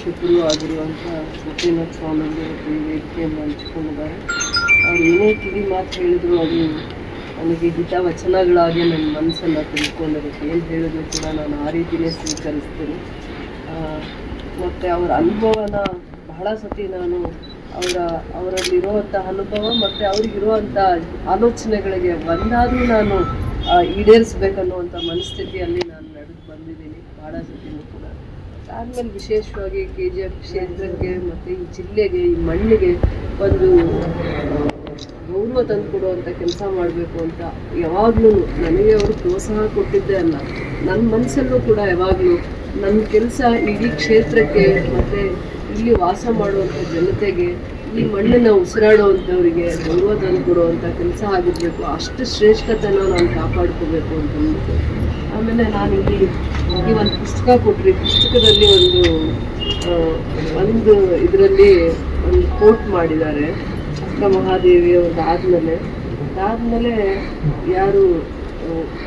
ಮಾರ್ಗದರ್ಶಕರು ಆಗಿರುವಂಥ ಗೋಪಿನಾಥ್ ಸ್ವಾಮೀಜಿ ಈ ವೇದಿಕೆಯನ್ನು ಹಂಚಿಕೊಂಡಿದ್ದಾರೆ. ಅವ್ರು ಏನೇ ಕಿವಿ ಮಾತು ಹೇಳಿದ್ರು ಅದು ನನಗೆ ಹಿತವಚನಗಳಾಗಿ ನನ್ನ ಮನಸ್ಸನ್ನು ತಿಳ್ಕೊಂಡಿರುತ್ತೆ ಏನು ಹೇಳಿದ್ರು ಕೂಡ ನಾನು ಆ ರೀತಿಯೇ ಸ್ವೀಕರಿಸ್ತೀನಿ. ಮತ್ತು ಅವರ ಅನುಭವನ ಬಹಳ ಸತಿ ನಾನು ಅವರ ಅವರಲ್ಲಿರುವಂಥ ಅನುಭವ ಮತ್ತು ಅವ್ರಿಗಿರುವಂಥ ಆಲೋಚನೆಗಳಿಗೆ ಒಂದಾದರೂ ನಾನು ಈಡೇರಿಸ್ಬೇಕನ್ನುವಂಥ ಮನಸ್ಥಿತಿಯಲ್ಲಿ ನಾನು ನಡೆದು ಬಂದಿದ್ದೀನಿ. ಬಹಳ ಸತಿನೂ ಆದಮೇಲೆ ವಿಶೇಷವಾಗಿ ಕೆ ಜಿ ಎಫ್ ಕ್ಷೇತ್ರಕ್ಕೆ ಮತ್ತು ಈ ಜಿಲ್ಲೆಗೆ, ಈ ಮಣ್ಣಿಗೆ ಒಂದು, ಗೌರವ ತಂದು ಕೊಡುವಂಥ ಕೆಲಸ ಮಾಡಬೇಕು ಅಂತ ಯಾವಾಗಲೂ ನನಗೆ ಅವರು ಪ್ರೋತ್ಸಾಹ ಕೊಟ್ಟಿದ್ದೆ ಅಲ್ಲ. ನನ್ನ ಮನಸ್ಸಲ್ಲೂ ಕೂಡ ಯಾವಾಗಲೂ ನನ್ನ ಕೆಲಸ ಇಡೀ ಕ್ಷೇತ್ರಕ್ಕೆ ಮತ್ತು ಇಲ್ಲಿ ವಾಸ ಮಾಡುವಂಥ ಜನತೆಗೆ, ಈ ಮಣ್ಣನ್ನ ಉಸಿರಾಡುವಂಥವ್ರಿಗೆ ಗೌರವ ತಂದು ಕೊಡುವಂಥ ಕೆಲಸ ಆಗಿರಬೇಕು. ಅಷ್ಟು ಶ್ರೇಷ್ಠತೆನ ನಾನು ಕಾಪಾಡ್ಕೋಬೇಕು ಅಂತ ಆಮೇಲೆ ನಾನು ಇಲ್ಲಿ ಈ ಒಂದು ಪುಸ್ತಕ ಕೊಟ್ಟರೆ ಪುಸ್ತಕದಲ್ಲಿ ಒಂದು ಒಂದು ಇದರಲ್ಲಿ ಒಂದು ಕೋಟ್ ಮಾಡಿದ್ದಾರೆ. ಅಕ್ಕ ಮಹಾದೇವಿ ಒಂದು ಆದಮೇಲೆ. ಅದಾದಮೇಲೆ ಯಾರು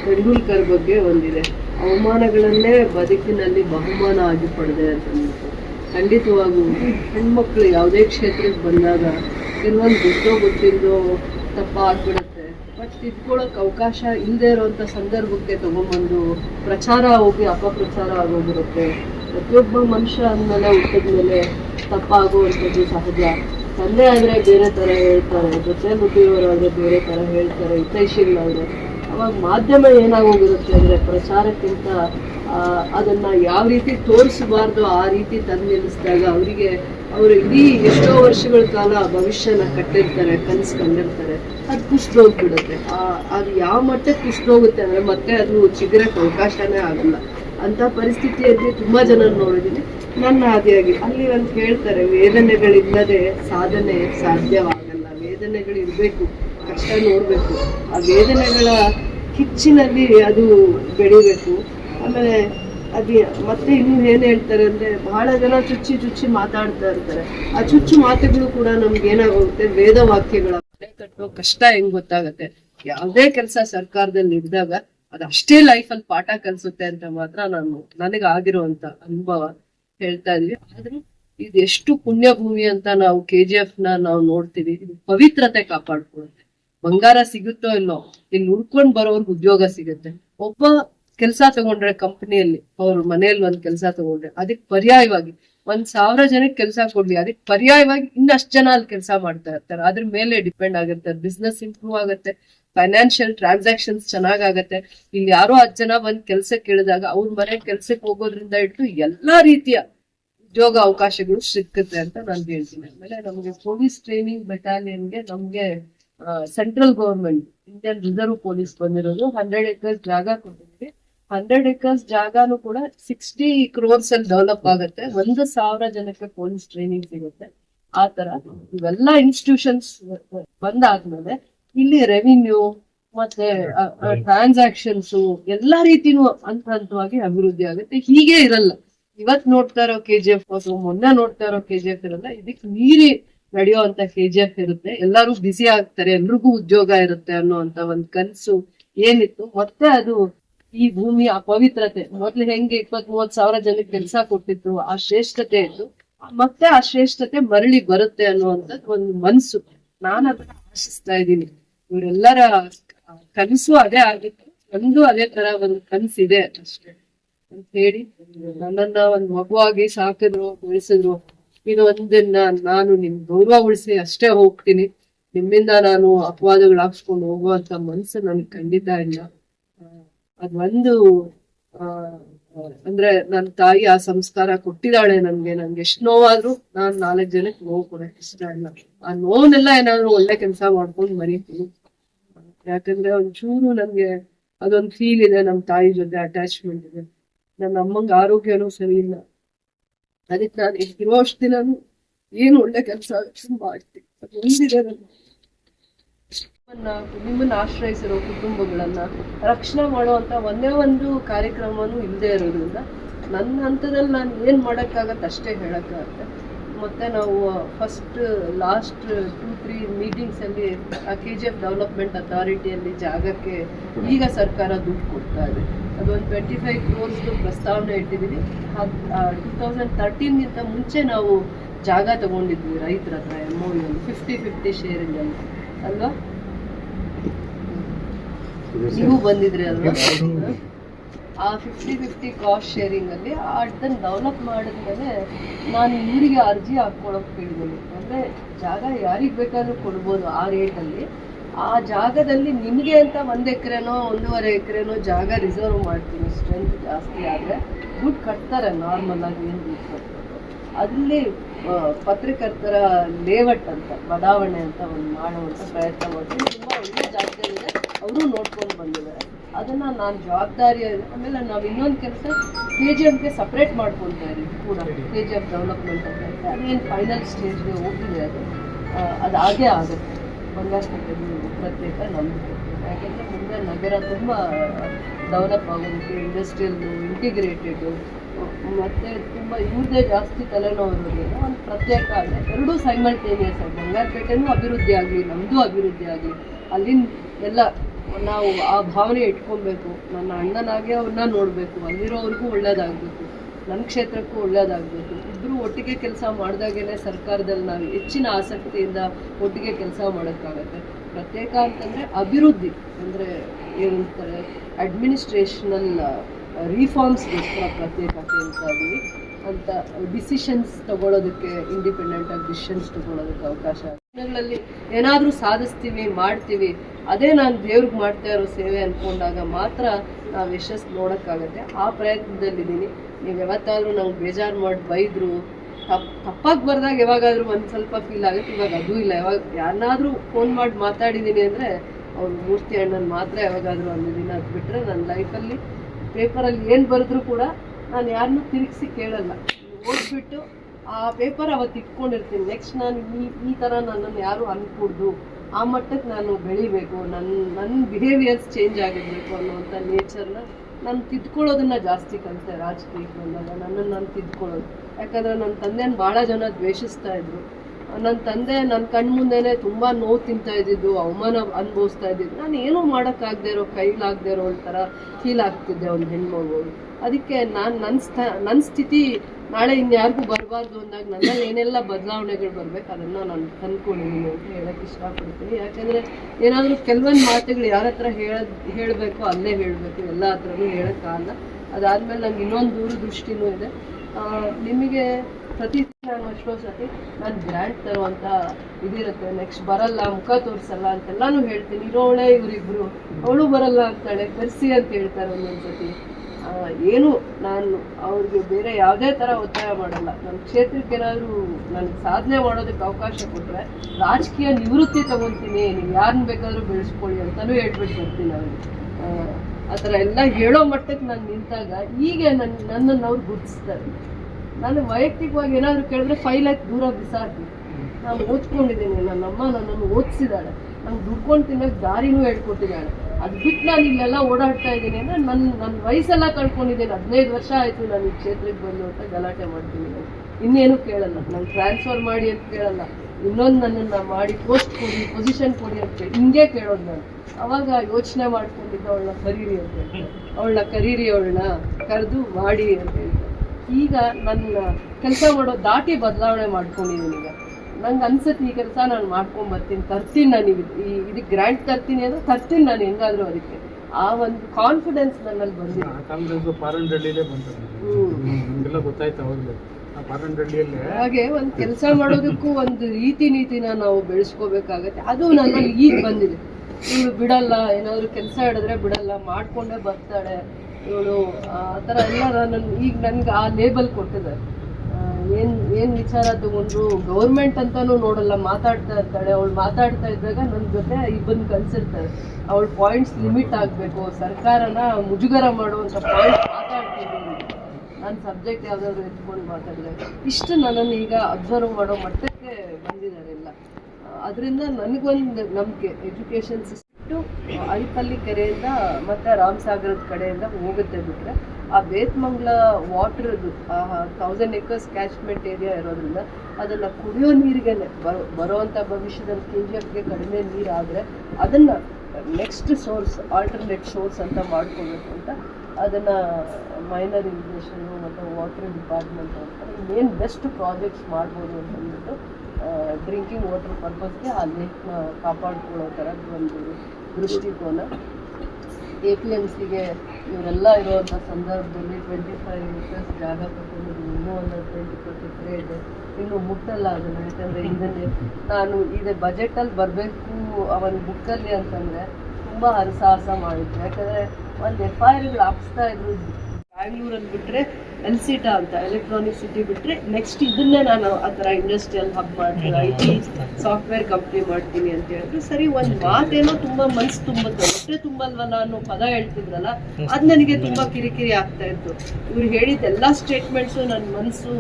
ತೆಂಡೂಲ್ಕರ್ ಬಗ್ಗೆ ಒಂದಿದೆ. ಅವಮಾನಗಳನ್ನೇ ಬದುಕಿನಲ್ಲಿ ಬಹುಮಾನ ಆಗಿ ಪಡೆದೆ ಅಂತಂದ್ಬಿಟ್ಟು ಖಂಡಿತವಾಗೂ ಹೆಣ್ಮಕ್ಳು ಯಾವುದೇ ಕ್ಷೇತ್ರಕ್ಕೆ ಬಂದಾಗ ಕೆಲವೊಂದು ಗೊತ್ತೋ ಗೊತ್ತಿಲ್ಲದೋ ತಪ್ಪ ಆಗ್ಬಿಡುತ್ತೆ ಬಟ್ ತಿದ್ಕೊಳ್ಳೋಕೆ ಅವಕಾಶ ಇಲ್ಲದೆ ಇರುವಂಥ ಸಂದರ್ಭಕ್ಕೆ ತಗೊಂಬಂದು ಪ್ರಚಾರ ಹೋಗಿ ಅಪಪ್ರಚಾರ ಆಗೋಗಿರುತ್ತೆ. ಪ್ರತಿಯೊಬ್ಬ ಮನುಷ್ಯ ಅಂದಮೇಲೆ ಹುಟ್ಟಿದ್ಮೇಲೆ ತಪ್ಪಾಗುವಂಥದ್ದು ಸಹಜ. ತಂದೆ ಆದರೆ ಬೇರೆ ಥರ ಹೇಳ್ತಾರೆ, ಜೊತೆ ಹುಟ್ಟಿರೋರಾದರೆ ಬೇರೆ ಥರ ಹೇಳ್ತಾರೆ ಹಿತೈಷಿಗಳಾದರೆ ಅವಾಗ ಮಾಧ್ಯಮ ಏನಾಗೋಗಿರುತ್ತೆ ಅಂದರೆ ಪ್ರಚಾರಕ್ಕಿಂತ ಅದನ್ನ ಯಾವ ರೀತಿ ತೋರಿಸಬಾರ್ದು ಆ ರೀತಿ ತಂದು ನಿಲ್ಲಿಸಿದಾಗ ಅವರಿಗೆ, ಅವರು ಇಡೀ ಎಷ್ಟೋ ವರ್ಷಗಳ ಕಾಲ ಭವಿಷ್ಯನ ಕಟ್ಟಿರ್ತಾರೆ, ಕನಸು ಕಂಡಿರ್ತಾರೆ. ಅದು ಕುಸಿದೋಗ್ಬಿಡುತ್ತೆ ಅದು ಯಾವ ಮಟ್ಟಕ್ಕೆ ಕುಸಿದೋಗುತ್ತೆ ಅಂದರೆ ಮತ್ತೆ ಅದು ಚಿಗುರಕ್ಕೆ ಅವಕಾಶನೇ ಆಗಲ್ಲ. ಅಂತ ಪರಿಸ್ಥಿತಿಯಲ್ಲಿ ತುಂಬಾ ಜನ ನೋಡಿದ್ದೀನಿ. ನನ್ನ ಹಾದಿಯಾಗಿ ಅಲ್ಲಿ ಒಂದು ಹೇಳ್ತಾರೆ ವೇದನೆಗಳಿಲ್ಲದೆ ಸಾಧನೆ ಸಾಧ್ಯವಾಗಲ್ಲ. ವೇದನೆಗಳು ಇರಬೇಕು, ಕಷ್ಟ ನೋಡಬೇಕು. ಆ ವೇದನೆಗಳ ಕಿಚ್ಚಿನಲ್ಲಿ ಅದು ಬೆಳಿಬೇಕು. ಆಮೇಲೆ ಅದು ಮತ್ತೆ ಇನ್ನು ಏನು ಹೇಳ್ತಾರೆ ಅಂದ್ರೆ ಬಹಳ ಜನ ಚುಚ್ಚಿ ಚುಚ್ಚಿ ಮಾತಾಡ್ತಾ ಇರ್ತಾರೆ. ಆ ಚುಚ್ಚು ಮಾತುಗಳು ಕೂಡ ನಮ್ಗೆ ಏನಾಗುತ್ತೆ? ವೇದ ವಾಕ್ಯಗಳ ಕಟ್ಟೋ ಕಷ್ಟ ಹೆಂಗ್ ಗೊತ್ತಾಗತ್ತೆ? ಯಾವುದೇ ಕೆಲಸ ಸರ್ಕಾರದಲ್ಲಿ ಇದ್ದಾಗ ಅದು ಅಷ್ಟೇ ಅಲ್ಲಿ ಪಾಠ ಕಲಿಸುತ್ತೆ ಅಂತ ಮಾತ್ರ ನಾನು ನನಗೆ ಆಗಿರುವಂತ ಅನುಭವ ಹೇಳ್ತಾ ಇದ್ವಿ. ಆದ್ರೆ ಇದು ಎಷ್ಟು ಪುಣ್ಯ ಭೂಮಿ ಅಂತ ನಾವು ಕೆ ಜಿ ಎಫ್ನ ನಾವು ನೋಡ್ತೀವಿ, ಇದು ಪವಿತ್ರತೆ ಕಾಪಾಡ್ಕೊಳ್ಳುತ್ತೆ. ಬಂಗಾರ ಸಿಗುತ್ತೋ ಇಲ್ಲೋ, ಇಲ್ಲಿ ಉಳ್ಕೊಂಡ್ ಬರೋರ್ಗೆ ಉದ್ಯೋಗ ಸಿಗುತ್ತೆ. ಒಬ್ಬ ಕೆಲಸ ತಗೊಂಡ್ರೆ ಕಂಪನಿಯಲ್ಲಿ ಅವ್ರ ಮನೆಯಲ್ಲಿ ಒಂದ್ ಕೆಲಸ ತಗೊಂಡ್ರೆ, ಅದಕ್ಕೆ ಪರ್ಯಾಯವಾಗಿ ಒಂದ್ ಸಾವಿರ ಜನಕ್ಕೆ ಕೆಲಸ ಕೊಡ್ಲಿ. ಅದಕ್ಕೆ ಪರ್ಯಾಯವಾಗಿ ಇನ್ನಷ್ಟು ಜನ ಅಲ್ಲಿ ಕೆಲಸ ಮಾಡ್ತಾ ಇರ್ತಾರೆ. ಅದ್ರ ಮೇಲೆ ಡಿಪೆಂಡ್ ಆಗಿರ್ತಾರೆ ಬಿಸ್ನೆಸ್ ಇಂಪ್ರೂವ್ ಆಗುತ್ತೆ. ಫೈನಾನ್ಷಿಯಲ್ ಟ್ರಾನ್ಸಾಕ್ಷನ್ಸ್ ಚೆನ್ನಾಗಾಗತ್ತೆ. ಇಲ್ಲಿ ಯಾರೋ ಹತ್ತು ಜನ ಒಂದ್ ಕೆಲ್ಸಕ್ಕೆ ಕೇಳಿದಾಗ ಅವ್ರ ಮನೆ ಕೆಲ್ಸಕ್ಕೆ ಹೋಗೋದ್ರಿಂದ ಹಿಡಿದು ಎಲ್ಲಾ ರೀತಿಯ ಉದ್ಯೋಗ ಅವಕಾಶಗಳು ಸಿಕ್ಕುತ್ತೆ ಅಂತ ನಾನು ಹೇಳ್ತೀನಿ. ಆಮೇಲೆ ನಮಗೆ ಪೊಲೀಸ್ ಟ್ರೈನಿಂಗ್ ಬೆಟಾಲಿಯನ್ಗೆ ನಮ್ಗೆ central government Indian reserve police ಬಂದಿರೋದು. ಹಂಡ್ರೆಡ್ ಏಕರ್ಸ್ ಜಾಗ ಕೊಟ್ಟಿದ್ವಿ. ಹಂಡ್ರೆಡ್ ಏಕರ್ಸ್ ಜಾಗನೂ ಕೂಡ ಸಿಕ್ಸ್ಟಿ ಕ್ರೋರ್ಸ್ ಅಲ್ಲಿ ಡೆವಲಪ್ ಆಗುತ್ತೆ. ಒಂದು ಸಾವಿರ ಜನಕ್ಕೆ ಪೊಲೀಸ್ ಟ್ರೈನಿಂಗ್ ಸಿಗುತ್ತೆ. ಆ ತರ ಇವೆಲ್ಲ ಇನ್ಸ್ಟಿಟ್ಯೂಷನ್ಸ್ ಬಂದಾದ್ಮೇಲೆ ಇಲ್ಲಿ ರೆವಿನ್ಯೂ ಮತ್ತೆ ಟ್ರಾನ್ಸಾಕ್ಷನ್ಸ್ ಎಲ್ಲಾ ರೀತಿನೂ ಹಂತ ಹಂತವಾಗಿ ಅಭಿವೃದ್ಧಿ ಆಗುತ್ತೆ. ಹೀಗೆ ಇರಲ್ಲ. ಇವತ್ ನೋಡ್ತಾ ಇರೋ ಕೆ ಜಿ ಎಫ್ ಅಥವಾ ಮೊನ್ನೆ ನೋಡ್ತಾ ಇರೋ ಕೆ ಜಿ ಎಫ್ ಇರಲ್ಲ. ಇದಕ್ಕೆ ಮೀರಿ ಅಂತ ಕೆ ಜಿ ಎಫ್ ಇರುತ್ತೆ. ಎಲ್ಲರೂ ಬಿಸಿ ಆಗ್ತಾರೆ. ಎಲ್ರಿಗೂ ಉದ್ಯೋಗ ಇರುತ್ತೆ ಅನ್ನುವಂತ ಒಂದ್ ಕನ್ಸು ಏನಿತ್ತು. ಮತ್ತೆ ಅದು ಈ ಭೂಮಿ ಪವಿತ್ರತೆ ಮೊದ್ಲು ಹೆಂಗೆ ಇಪ್ಪತ್ ಮೂವತ್ ಸಾವಿರ ಜನಕ್ಕೆ ಕೆಲಸ ಕೊಟ್ಟಿತ್ತು, ಆ ಶ್ರೇಷ್ಠತೆ ಇತ್ತು. ಮತ್ತೆ ಆ ಶ್ರೇಷ್ಠತೆ ಮರಳಿ ಬರುತ್ತೆ ಅನ್ನುವಂಥದ್ದು ಒಂದು ಮನ್ಸು ನಾನು ಅದನ್ನ ಆಶಿಸ್ತಾ ಇದ್ದೀನಿ. ಇವರೆಲ್ಲರ ಕನಸು ಅದೇ ಆಗಿತ್ತು. ಒಂದು ಅದೇ ತರ ಒಂದು ಕನಸಿದೆ ಅಷ್ಟೇ. ಅಂತ ಹೇಳಿ ನನ್ನನ್ನ ಒಂದ್ ಮಗುವಾಗಿ ಸಾಕಿದ್ರು ಬೆಳೆಸಿದ್ರು ಇದು ಒಂದನ್ನ ನಾನು ನಿಮ್ ಗೌರವ ಉಳಿಸಿ ಅಷ್ಟೇ ಹೋಗ್ತೀನಿ. ನಿಮ್ಮಿಂದ ನಾನು ಅಪವಾದಗಳು ಹಾಕ್ಸ್ಕೊಂಡು ಹೋಗುವಂತ ಮನ್ಸು ನನ್ಗೆ ಖಂಡಿತ ಇಲ್ಲ. ಅದ್ ಒಂದು, ಆ, ಅಂದ್ರೆ ನನ್ನ ತಾಯಿ ಆ ಸಂಸ್ಕಾರ ಕೊಟ್ಟಿದ್ದಾಳೆ ನನ್ಗೆ. ನನ್ಗೆ ಎಷ್ಟ್ ನೋವಾದ್ರೂ ನಾನ್ ನಾಲ್ಕ್ ಜನಕ್ಕೆ ನೋವು ಕೊಡಕ್ ಇಷ್ಟ ಇಲ್ಲ. ಆ ನೋವನ್ನೆಲ್ಲ ಏನಾದ್ರು ಒಳ್ಳೆ ಕೆಲಸ ಮಾಡ್ಕೊಂಡು ಮರಿತೀನಿ. ಯಾಕಂದ್ರೆ ಒಂಚೂರು ನನ್ಗೆ ಅದೊಂದು ಫೀಲ್ ಇದೆ ನಮ್ ತಾಯಿ ಜೊತೆ ಅಟ್ಯಾಚ್ಮೆಂಟ್ ಇದೆ. ನನ್ನ ಅಮ್ಮಂಗ ಆರೋಗ್ಯನೂ ಸರಿ ಇಲ್ಲ. ಅದಕ್ಕೆ ನಾನು ಇರುವಷ್ಟು ದಿನಾನು ಏನು ಒಳ್ಳೆ ಕೆಲಸ ಮಾಡ್ತೀನಿ. ಅದು ಒಂದಿದೆ. ನಿಮ್ಮನ್ನ ಆಶ್ರಯಿಸಿರೋ ಕುಟುಂಬಗಳನ್ನ ರಕ್ಷಣೆ ಮಾಡುವಂತ ಒಂದೇ ಒಂದು ಕಾರ್ಯಕ್ರಮನೂ ಇಲ್ಲದೆ ಇರೋದ್ರಿಂದ ನನ್ನ ಹಂತದಲ್ಲಿ ನಾನು ಏನ್ ಮಾಡಕ್ಕಾಗತ್ತೆ ಅಷ್ಟೇ ಹೇಳಕ್ಕಾಗತ್ತೆ. ಮತ್ತೆ ನಾವು first last two three meetings ಅಲ್ಲಿ ಕೆ ಜಿ ಎಫ್ ಡೆವಲಪ್ಮೆಂಟ್ ಅಥಾರಿಟಿಯಲ್ಲಿ ಜಾಗಕ್ಕೆ ಈಗ ಸರ್ಕಾರ ದುಡ್ಡು ಕೊಡ್ತಾ ಇದೆ. ಅದೊಂದು ಟ್ವೆಂಟಿ ಫೈವ್ ಕ್ರೋರ್ಸ್ದು ಪ್ರಸ್ತಾವನೆ ಇಟ್ಟಿದ್ದೀವಿ ಟೂ ತೌಸಂಡ್ ತರ್ಟೀನ್ಗಿಂತ ಮುಂಚೆ ನಾವು ಜಾಗ ತಗೊಂಡಿದ್ವಿ ರೈತರ ಹತ್ರ ಎಂ ಒಂದು ಫಿಫ್ಟಿ ಫಿಫ್ಟಿ ಶೇರಿಂಗಲ್ಲಿ ಅಲ್ವಾ? ನೀವು ಬಂದಿದ್ರಿ ಅಲ್ವಾ? ಆ ಫಿಫ್ಟಿ ಫಿಫ್ಟಿ ಕಾಸ್ಟ್ ಶೇರಿಂಗ್ ಅಲ್ಲಿ ಅದನ್ನ ಡೆವಲಪ್ ಮಾಡಿದ್ಮೇಲೆ ನಾನು ಇವರಿಗೆ ಅರ್ಜಿ ಹಾಕೊಳಕ್ ಕೇಳಿದ್ದೀನಿ. ಅಂದ್ರೆ ಜಾಗ ಯಾರಿಗೆ ಬೇಕಾದ್ರೂ ಕೊಡ್ಬೋದು ಆ ರೇಟಲ್ಲಿ ಆ ಜಾಗದಲ್ಲಿ ನಿಮಗೆ ಅಂತ ಒಂದು ಎಕರೆನೋ ಒಂದೂವರೆ ಎಕರೆನೋ ಜಾಗ ರಿಸರ್ವ್ ಮಾಡ್ತೀನಿ. ಸ್ಟ್ರೆಂತ್ ಜಾಸ್ತಿ ಆದರೆ ದುಡ್ಡು ಕಟ್ತಾರೆ ನಾರ್ಮಲ್ ಆಗಿ ಏನು ದುಡ್ಡು ಅಲ್ಲಿ ಪತ್ರಕರ್ತರ ಲೇವಟ್ ಅಂತ, ಬಡಾವಣೆ ಅಂತ ಒಂದು ಮಾಡುವಂಥ ಪ್ರಯತ್ನ ಮಾಡ್ತೀನಿ. ತುಂಬ ಒಳ್ಳೆ ಜಾಗದಲ್ಲಿದೆ. ಅವರು ನೋಡ್ಕೊಂಡು ಬಂದಿದ್ದಾರೆ. ಅದನ್ನು ನಾನು ಜವಾಬ್ದಾರಿ ಆಮೇಲೆ ನಾವು ಇನ್ನೊಂದು ಕೆಲಸ ಕೆ ಜಿ ಸಪ್ರೇಟ್ ಮಾಡ್ಕೊಳ್ತಾ ಇದ್ದೀವಿ ಕೂಡ. ಕೆ ಡೆವಲಪ್ಮೆಂಟ್ ಅಂತ. ಅದೇನು ಫೈನಲ್ ಸ್ಟೇಜ್ಗೆ ಹೋಗಿದೆ ಅದು. ಅದು ಹಾಗೇ ಆಗುತ್ತೆ. ಬಂಗಾರಪೇಟೆ ಪ್ರತ್ಯೇಕ ನಮ್ಮದು ಯಾಕೆಂದರೆ ಮುಂದೆ ನಗರ ತುಂಬ ಡೆವಲಪ್ ಆಗೋದಕ್ಕೆ ಇಂಡಸ್ಟ್ರಿಯಲ್ ಇಂಟಿಗ್ರೇಟೆಡು ಮತ್ತು ತುಂಬ ಇವ್ರದ್ದೇ ಜಾಸ್ತಿ ತಲೆನೋವು ಇರೋದ್ರಿಂದ ಒಂದು ಪ್ರತ್ಯೇಕ ಆದರೆ ಎರಡೂ ಸೈಮಲ್ಟೇನಿಯಸ್ ಆಗಿ. ಬಂಗಾರಪೇಟೆನೂ ಅಭಿವೃದ್ಧಿ ಆಗಲಿ ನಮ್ಮದು ಅಭಿವೃದ್ಧಿ ಆಗಲಿ, ಅಲ್ಲಿನ ಎಲ್ಲ ನಾವು ಆ ಭಾವನೆ ಇಟ್ಕೊಬೇಕು ನನ್ನ ಅಣ್ಣನಾಗೆ ಅವ್ರನ್ನ ನೋಡಬೇಕು. ಅಲ್ಲಿರೋವ್ರಿಗೂ ಒಳ್ಳೇದಾಗಬೇಕು. ನನ್ನ ಕ್ಷೇತ್ರಕ್ಕೂ ಒಳ್ಳೇದಾಗಬೇಕು. ಇಬ್ಬರು ಒಟ್ಟಿಗೆ ಕೆಲಸ ಮಾಡಿದಾಗಲೇ ಸರ್ಕಾರದಲ್ಲಿ ನಾವು ಹೆಚ್ಚಿನ ಆಸಕ್ತಿಯಿಂದ ಒಟ್ಟಿಗೆ ಕೆಲಸ ಮಾಡೋಕ್ಕಾಗತ್ತೆ. ಪ್ರತ್ಯೇಕ ಅಂತಂದರೆ ಅಭಿವೃದ್ಧಿ. ಅಂದರೆ ಏನಂತಾರೆ ಅಡ್ಮಿನಿಸ್ಟ್ರೇಷನಲ್ ರಿಫಾರ್ಮ್ಸ್ಗೋಸ್ಕರ ಪ್ರತ್ಯೇಕತೆ ಅಂತ ಇದ್ದೀವಿ ಅಂತ ಡಿಸಿಷನ್ಸ್ ತಗೊಳ್ಳೋದಕ್ಕೆ ಇಂಡಿಪೆಂಡೆಂಟ್ ಆಗಿ ಡಿಸಿಷನ್ಸ್ ತಗೊಳ್ಳೋದಕ್ಕೆ ಅವಕಾಶ. ಏನಾದರೂ ಸಾಧಿಸ್ತೀವಿ, ಮಾಡ್ತೀವಿ. ಅದೇ ನಾನು ದೇವ್ರಿಗೆ ಮಾಡ್ತಾ ಇರೋ ಸೇವೆ ಅಂದ್ಕೊಂಡಾಗ ಮಾತ್ರ ನಾವು ಯಶಸ್ಸು ನೋಡೋಕ್ಕಾಗತ್ತೆ. ಆ ಪ್ರಯತ್ನದಲ್ಲಿದ್ದೀನಿ. ನೀವು ಯಾವತ್ತಾದರೂ ನಂಗೆ ಬೇಜಾರು ಮಾಡಿ ಬೈದರು ತಪ್ಪು ತಪ್ಪಾಗಿ ಬರೆದಾಗ ಯಾವಾಗಾದರೂ ಒಂದು ಸ್ವಲ್ಪ ಫೀಲ್ ಆಗುತ್ತೆ. ಇವಾಗ ಅದು ಇಲ್ಲ. ಯಾವಾಗ ಯಾರನ್ನಾದರೂ ಫೋನ್ ಮಾಡಿ ಮಾತಾಡಿದ್ದೀನಿ ಅಂದರೆ ಅವ್ರು ಮೂರ್ತಿ ಅಣ್ಣನ ಮಾತ್ರ ಯಾವಾಗಾದರೂ ಅಂದಿದ್ದೀನಿ ಅದು ಬಿಟ್ಟರೆ ನನ್ನ ಲೈಫಲ್ಲಿ ಪೇಪರಲ್ಲಿ ಏನು ಬರೆದ್ರೂ ಕೂಡ ನಾನು ಯಾರನ್ನೂ ತಿರುಗಿಸಿ ಕೇಳಲ್ಲ. ಓದ್ಬಿಟ್ಟು ಆ ಪೇಪರ್ ಅವತ್ತು ಇಟ್ಕೊಂಡಿರ್ತೀನಿ ನೆಕ್ಸ್ಟ್ ನಾನು ಈ ಈ ಥರ ನನ್ನನ್ನು ಯಾರು ಅನ್ಕೂಡ್ದು. ಆ ಮಟ್ಟಕ್ಕೆ ನಾನು ಬೆಳಿಬೇಕು ನನ್ನ ನನ್ನ ಬಿಹೇವಿಯರ್ಸ್ ಚೇಂಜ್ ಆಗಿರಬೇಕು ಅನ್ನುವಂಥ ನೇಚರ್ನ ನಾನು ತಿದ್ಕೊಳ್ಳೋದನ್ನು ಜಾಸ್ತಿ ಕಲಿತೆ ರಾಜಕೀಯಕ್ಕೆ ಬಂದಾಗ ನನ್ನನ್ನು ನಾನು ತಿದ್ಕೊಳ್ಳೋದು. ಯಾಕಂದರೆ ನನ್ನ ತಂದೆನ ಭಾಳ ಜನ ದ್ವೇಷಿಸ್ತಾ ಇದ್ರು. ನನ್ನ ತಂದೆ ನನ್ನ ಕಣ್ಮುಂದೆನೆ ತುಂಬ ನೋವು ತಿಂತಾ ಇದ್ದಿದ್ದು, ಅವಮಾನ ಅನುಭವಿಸ್ತಾ ಇದ್ದಿದ್ದು. ನಾನು ಏನೂ ಮಾಡೋಕ್ಕಾಗದೆ ಇರೋ, ಕೈಲಾಗದೆ ಇರೋ ಒಂಥರ ಫೀಲ್ ಆಗ್ತಿದ್ದೆ ಒಂದು ಹೆಣ್ಮಗು. ಅದಕ್ಕೆ ನಾನು ನನ್ನ ಸ್ಥ ನನ್ನ ಸ್ಥಿತಿ ನಾಳೆ ಇನ್ಯಾರಿಗೂ ಬರಬಾರ್ದು ಅಂದಾಗ ನನ್ನಲ್ಲಿ ಏನೆಲ್ಲ ಬದಲಾವಣೆಗಳು ಬರಬೇಕು ಅದನ್ನು ನಾನು ತಂದ್ಕೊಂಡಿದ್ದೀನಿ ಅಂತ ಹೇಳಕ್ಕೆ ಇಷ್ಟಪಡ್ತೀನಿ. ಯಾಕೆಂದರೆ ಏನಾದರೂ ಕೆಲವೊಂದು ಮಾತುಗಳು ಯಾರ ಹತ್ರ ಹೇಳ ಹೇಳಬೇಕು ಅಲ್ಲೇ ಹೇಳಬೇಕು ಎಲ್ಲ ಹತ್ರನೂ ಹೇಳೋಕ್ಕಾಗಲ್ಲ ಅದಾದಮೇಲೆ ನಂಗೆ ಇನ್ನೊಂದು ದೂರದೃಷ್ಟಿನೂ ಇದೆ. ನಿಮಗೆ ಪ್ರತಿ ನಾನು ಎಷ್ಟೋ ಸತಿ ನಾನು ಗ್ರ್ಯಾಂಟ್ ತರುವಂಥ ಇದಿರುತ್ತೆ ನೆಕ್ಸ್ಟ್ ಬರಲ್ಲ ಮುಖ ತೋರಿಸಲ್ಲ ಅಂತೆಲ್ಲಾನು ಹೇಳ್ತೀನಿ. ಇರೋಳೆ ಇವರಿಬ್ರು. ಅವಳು ಬರಲ್ಲ ಅಂತಾಳೆ ಕರೆಸಿ ಅಂತ ಹೇಳ್ತಾರೆ ಒಂದೊಂದು ಸತಿ ಆ, ಏನು ನಾನು ಅವ್ರಿಗೆ ಬೇರೆ ಯಾವುದೇ ಥರ ಒತ್ತಾಯ ಮಾಡಲ್ಲ. ನಮ್ಮ ಕ್ಷೇತ್ರಕ್ಕೆ ಏನಾದರೂ ನನಗೆ ಸಾಧನೆ ಮಾಡೋದಕ್ಕೆ ಅವಕಾಶ ಕೊಟ್ಟರೆ ರಾಜಕೀಯ ನಿವೃತ್ತಿ ತಗೊತೀನಿ ನೀವು ಯಾರನ್ನ ಬೇಕಾದರೂ ಬೆಳೆಸ್ಕೊಳ್ಳಿ ಅಂತಲೂ ಹೇಳ್ಬಿಟ್ಟು ಬರ್ತೀನಿ ಅವ್ರಿಗೆ ಆ, ಥರ ಎಲ್ಲ ಹೇಳೋ ಮಟ್ಟಕ್ಕೆ ನಾನು ನಿಂತಾಗ ಹೀಗೆ ನನ್ನ ನನ್ನನ್ನು ಅವ್ರು ಗುರುತಿಸ್ತಾರೆ. ನಾನು ವೈಯಕ್ತಿಕವಾಗಿ ಏನಾದರೂ ಕೇಳಿದ್ರೆ ಫೈಲ್ ಹಾಕಿ ದೂರ ಬಿಸಾಕಿ ನಾನು ಓದ್ಕೊಂಡಿದ್ದೀನಿ ನನ್ನಮ್ಮ ನನ್ನನ್ನು ಓದಿಸಿದ್ದಾಳೆ ನಂಗೆ ದುಡ್ಕೊಂಡು ತಿನ್ನೋಕ್ಕೆ ದಾರಿನೂ ಹೇಳ್ಕೊಟ್ಟಿದ್ದಾಳೆ. ಅದು ಬಿಟ್ಟು ನಾನು ಇಲ್ಲೆಲ್ಲ ಓಡಾಡ್ತಾ ಇದ್ದೀನಿ ಅಂದರೆ ನನ್ನ ನನ್ನ ವಯಸ್ಸೆಲ್ಲ ಕಳ್ಕೊಂಡಿದ್ದೀನಿ. ಹದಿನೈದು ವರ್ಷ ಆಯಿತು ನಾನು ಈ ಕ್ಷೇತ್ರಕ್ಕೆ ಬಂದು ಅಂತ ಗಲಾಟೆ ಮಾಡ್ತೀನಿ. ನಾನು ಇನ್ನೇನು ಕೇಳಲ್ಲ. ನಾನು ಟ್ರಾನ್ಸ್ಫರ್ ಮಾಡಿ ಅಂತ ಕೇಳಲ್ಲ. ಇನ್ನೊಂದು ನನ್ನನ್ನು ಮಾಡಿ ಪೋಸ್ಟ್ ಕೊಡಿ ಪೊಸಿಷನ್ ಕೊಡಿ ಅಂತ ಹಿಂಗೆ ಕೇಳೋದು ನಾನು. ಅವಾಗ ಯೋಚನೆ ಮಾಡ್ಕೊಂಡಿದ್ದ ಅವಳನ್ನ ಕರೀರಿ ಅಂತ ಹೇಳ್ತಾರೆ. ಅವಳನ್ನ ಕರೀರಿ ಅವಳನ್ನ ಕರೆದು ಮಾಡಿ ಅಂತ ಹೇಳ್ತಾರೆ. ಈಗ ನನ್ನ ಕೆಲಸ ಮಾಡೋ ದಾಟಿ ಬದಲಾವಣೆ ಮಾಡ್ಕೊಂಡಿದ್ದೀನಿ ಈಗ. ನಂಗೆ ಅನ್ಸುತ್ತೆ ಈ ಕೆಲಸ ನಾನು ಮಾಡ್ಕೊಂಡ್ ಬರ್ತೀನಿ ತರ್ತೀನಿ ನಾನು ಈ ಇದಕ್ಕೆ ಗ್ರ್ಯಾಂಟ್ ತರ್ತೀನಿ ಅಂದ್ರೆ ತರ್ತೀನಿ ನಾನು ಹೆಂಗಾದ್ರೂ ಅದಕ್ಕೆ. ಆ ಒಂದು ಕಾನ್ಫಿಡೆನ್ಸ್ ನನ್ನಲ್ಲಿ ಬಂದಿದೆ. ಪಾರಂಡಳ್ಳಿಲೇ ಬಂತು. ನಮಗೆಲ್ಲ ಗೊತ್ತಾಯ್ತು ಅವಾಗಲೇ ಹಾಗೆ ಒಂದು ಕೆಲಸ ಮಾಡೋದಕ್ಕೂ ಒಂದು ರೀತಿ ನೀತಿನ ನಾವು ಬೆಳೆಸ್ಕೋಬೇಕಾಗತ್ತೆ. ಅದು ನನ್ನ ಈಗ ಬಂದಿದೆ. ಇವಳು ಬಿಡಲ್ಲ ಏನಾದ್ರು ಕೆಲಸ ಹಿಡಿದ್ರೆ ಬಿಡಲ್ಲ ಮಾಡ್ಕೊಂಡೇ ಬರ್ತಾಳೆ. ಇವಳು ಆ ಥರ ಎಲ್ಲ ನಾನು ಈಗ ನನ್ಗೆ ಆ ಲೇಬಲ್ ಕೊಟ್ಟಿದ್ದಾರೆ. ಏನು ಏನು ವಿಚಾರ ತಗೊಂಡ್ರು ಗೌರ್ಮೆಂಟ್ ಅಂತಾನು ನೋಡಲ್ಲ, ಮಾತಾಡ್ತಾ ಇರ್ತಾಳೆ. ಅವಳು ಮಾತಾಡ್ತಾ ಇದ್ದಾಗ ನನ್ನ ಜೊತೆ ಇಬ್ಬನ್ ಕಲಿಸಿರ್ತಾರೆ ಅವಳ ಪಾಯಿಂಟ್ಸ್ ಲಿಮಿಟ್ ಆಗಬೇಕು. ಸರ್ಕಾರನ ಮುಜುಗರ ಮಾಡುವಂಥ ಪಾಯಿಂಟ್ ಮಾತಾಡ್ತಿದ್ದೀನಿ ನನ್ನ ಸಬ್ಜೆಕ್ಟ್ ಯಾವುದಾದ್ರು ಎತ್ಕೊಂಡು ಮಾತಾಡಿದೆ ಇಷ್ಟು ನನ್ನನ್ನು ಈಗ ಅಬ್ಸರ್ವ್ ಮಾಡೋ ಮಟ್ಟಕ್ಕೆ ಬಂದಿದ್ದಾರೆ ಎಲ್ಲ. ಅದರಿಂದ ನನಗೊಂದು ನಂಬಿಕೆ. ಎಜುಕೇಷನ್ ಸಿಸ್ಟು ಅಳಿಪಲ್ಲಿ ಕೆರೆಯಿಂದ ಮತ್ತು ರಾಮಸಾಗರದ ಕಡೆಯಿಂದ ಹೋಗುತ್ತೆ ಬಿಟ್ಟರೆ ಆ ಬೇತ್ಮಂಗ್ಲ ಆ ಥೌಸಂಡ್ ಏಕರ್ಸ್ ಕ್ಯಾಚ್ಮೆಂಟ್ ಏರಿಯಾ ಇರೋದ್ರಿಂದ ಅದನ್ನು ಕುಡಿಯೋ ನೀರಿಗೆ ಬರೋ ಬರೋವಂಥ ಭವಿಷ್ಯದಲ್ಲಿ ಕೆ ಜಿ ಎಫ್ಗೆ ಕಡಿಮೆ ನೀರಾದರೆ ಅದನ್ನು ನೆಕ್ಸ್ಟ್ ಸೋರ್ಸ್ ಆಲ್ಟರ್ನೇಟ್ ಸೋರ್ಸ್ ಅಂತ ಮಾಡ್ಕೋಬೇಕು ಅಂತ ಅದನ್ನು ಮೈನರ್ ಇರಿಗೇಷನ್ನು ಮತ್ತು ವಾಟರ್ ಡಿಪಾರ್ಟ್ಮೆಂಟ್ ಅಂತ ಇನ್ನೇನು ಬೆಸ್ಟ್ ಪ್ರಾಜೆಕ್ಟ್ಸ್ ಮಾಡ್ಬೋದು ಅಂತ ಅಂದ್ಬಿಟ್ಟು ಡ್ರಿಂಕಿಂಗ್ ವಾಟರ್ ಪರ್ಪಸ್ಗೆ ಆ ಲೇಕ್ನ ಕಾಪಾಡ್ಕೊಳ್ಳೋ ಥರದ್ದು ಒಂದು ದೃಷ್ಟಿಕೋನ ಎ ಪಿ ಎಂ ಸಿಗೆ ಇವರೆಲ್ಲ ಇರುವಂಥ ಸಂದರ್ಭದಲ್ಲಿ ಟ್ವೆಂಟಿ ಫೈವ್ ಮೀಟರ್ಸ್ ಜಾಗ ಕೊಟ್ಟು ಇನ್ನೂ ಒಂದು ಟ್ವೆಂಟಿ ಎಕರೆ ಇದೆ. ಇನ್ನು ಮುಟ್ಟಲ್ಲ ಅದನ್ನು. ಯಾಕಂದರೆ ಇದನ್ನೇ ನಾನು ಇದೆ ಬಜೆಟಲ್ಲಿ ಬರಬೇಕು ಅವನ ಬುಕ್ಕಲ್ಲಿ ಅಂತಂದರೆ ತುಂಬ ಹರಸಾಹಸ ಮಾಡಿದ್ರು. ಯಾಕಂದರೆ ಒಂದು ಎಫ್ ಐ ಆರ್ಗಳು ಹಾಕ್ಸ್ತಾ ಇದ್ರು. ಬ್ಯಾಂಗ್ಳೂರಲ್ಲಿ ಬಿಟ್ಟರೆ ಎಲ್ಸಿಟಾ ಅಂತ ಎಲೆಕ್ಟ್ರಾನಿಕ್ ಸಿಟಿ ಬಿಟ್ಟರೆ ನೆಕ್ಸ್ಟ್ ಇದನ್ನೇ ನಾನು ಆ ಥರ ಇಂಡಸ್ಟ್ರಿಯಲ್ ಹಬ್ ಮಾಡ್ತೀನಿ ಐ ಟಿ ಸಾಫ್ಟ್ವೇರ್ ಕಂಪ್ನಿ ಮಾಡ್ತೀನಿ ಅಂತ ಹೇಳಿದ್ರು ಸರಿ ಒಂದು ಮಾತೇನೋ ತುಂಬಾ ಮನ್ಸ್ ತುಂಬುತ್ತೆ. ಹೊಟ್ಟೆ ತುಂಬಲ್ವಲ್ಲ ಅನ್ನೋ ಪದ ಹೇಳ್ತಿದ್ರಲ್ಲ ಅದ್ ನನಗೆ ತುಂಬಾ ಕಿರಿಕಿರಿ ಆಗ್ತಾ ಇತ್ತು. ಇವ್ರು ಹೇಳಿದ ಎಲ್ಲ ಸ್ಟೇಟ್ಮೆಂಟ್ಸು ನನ್ನ ಮನ್ಸು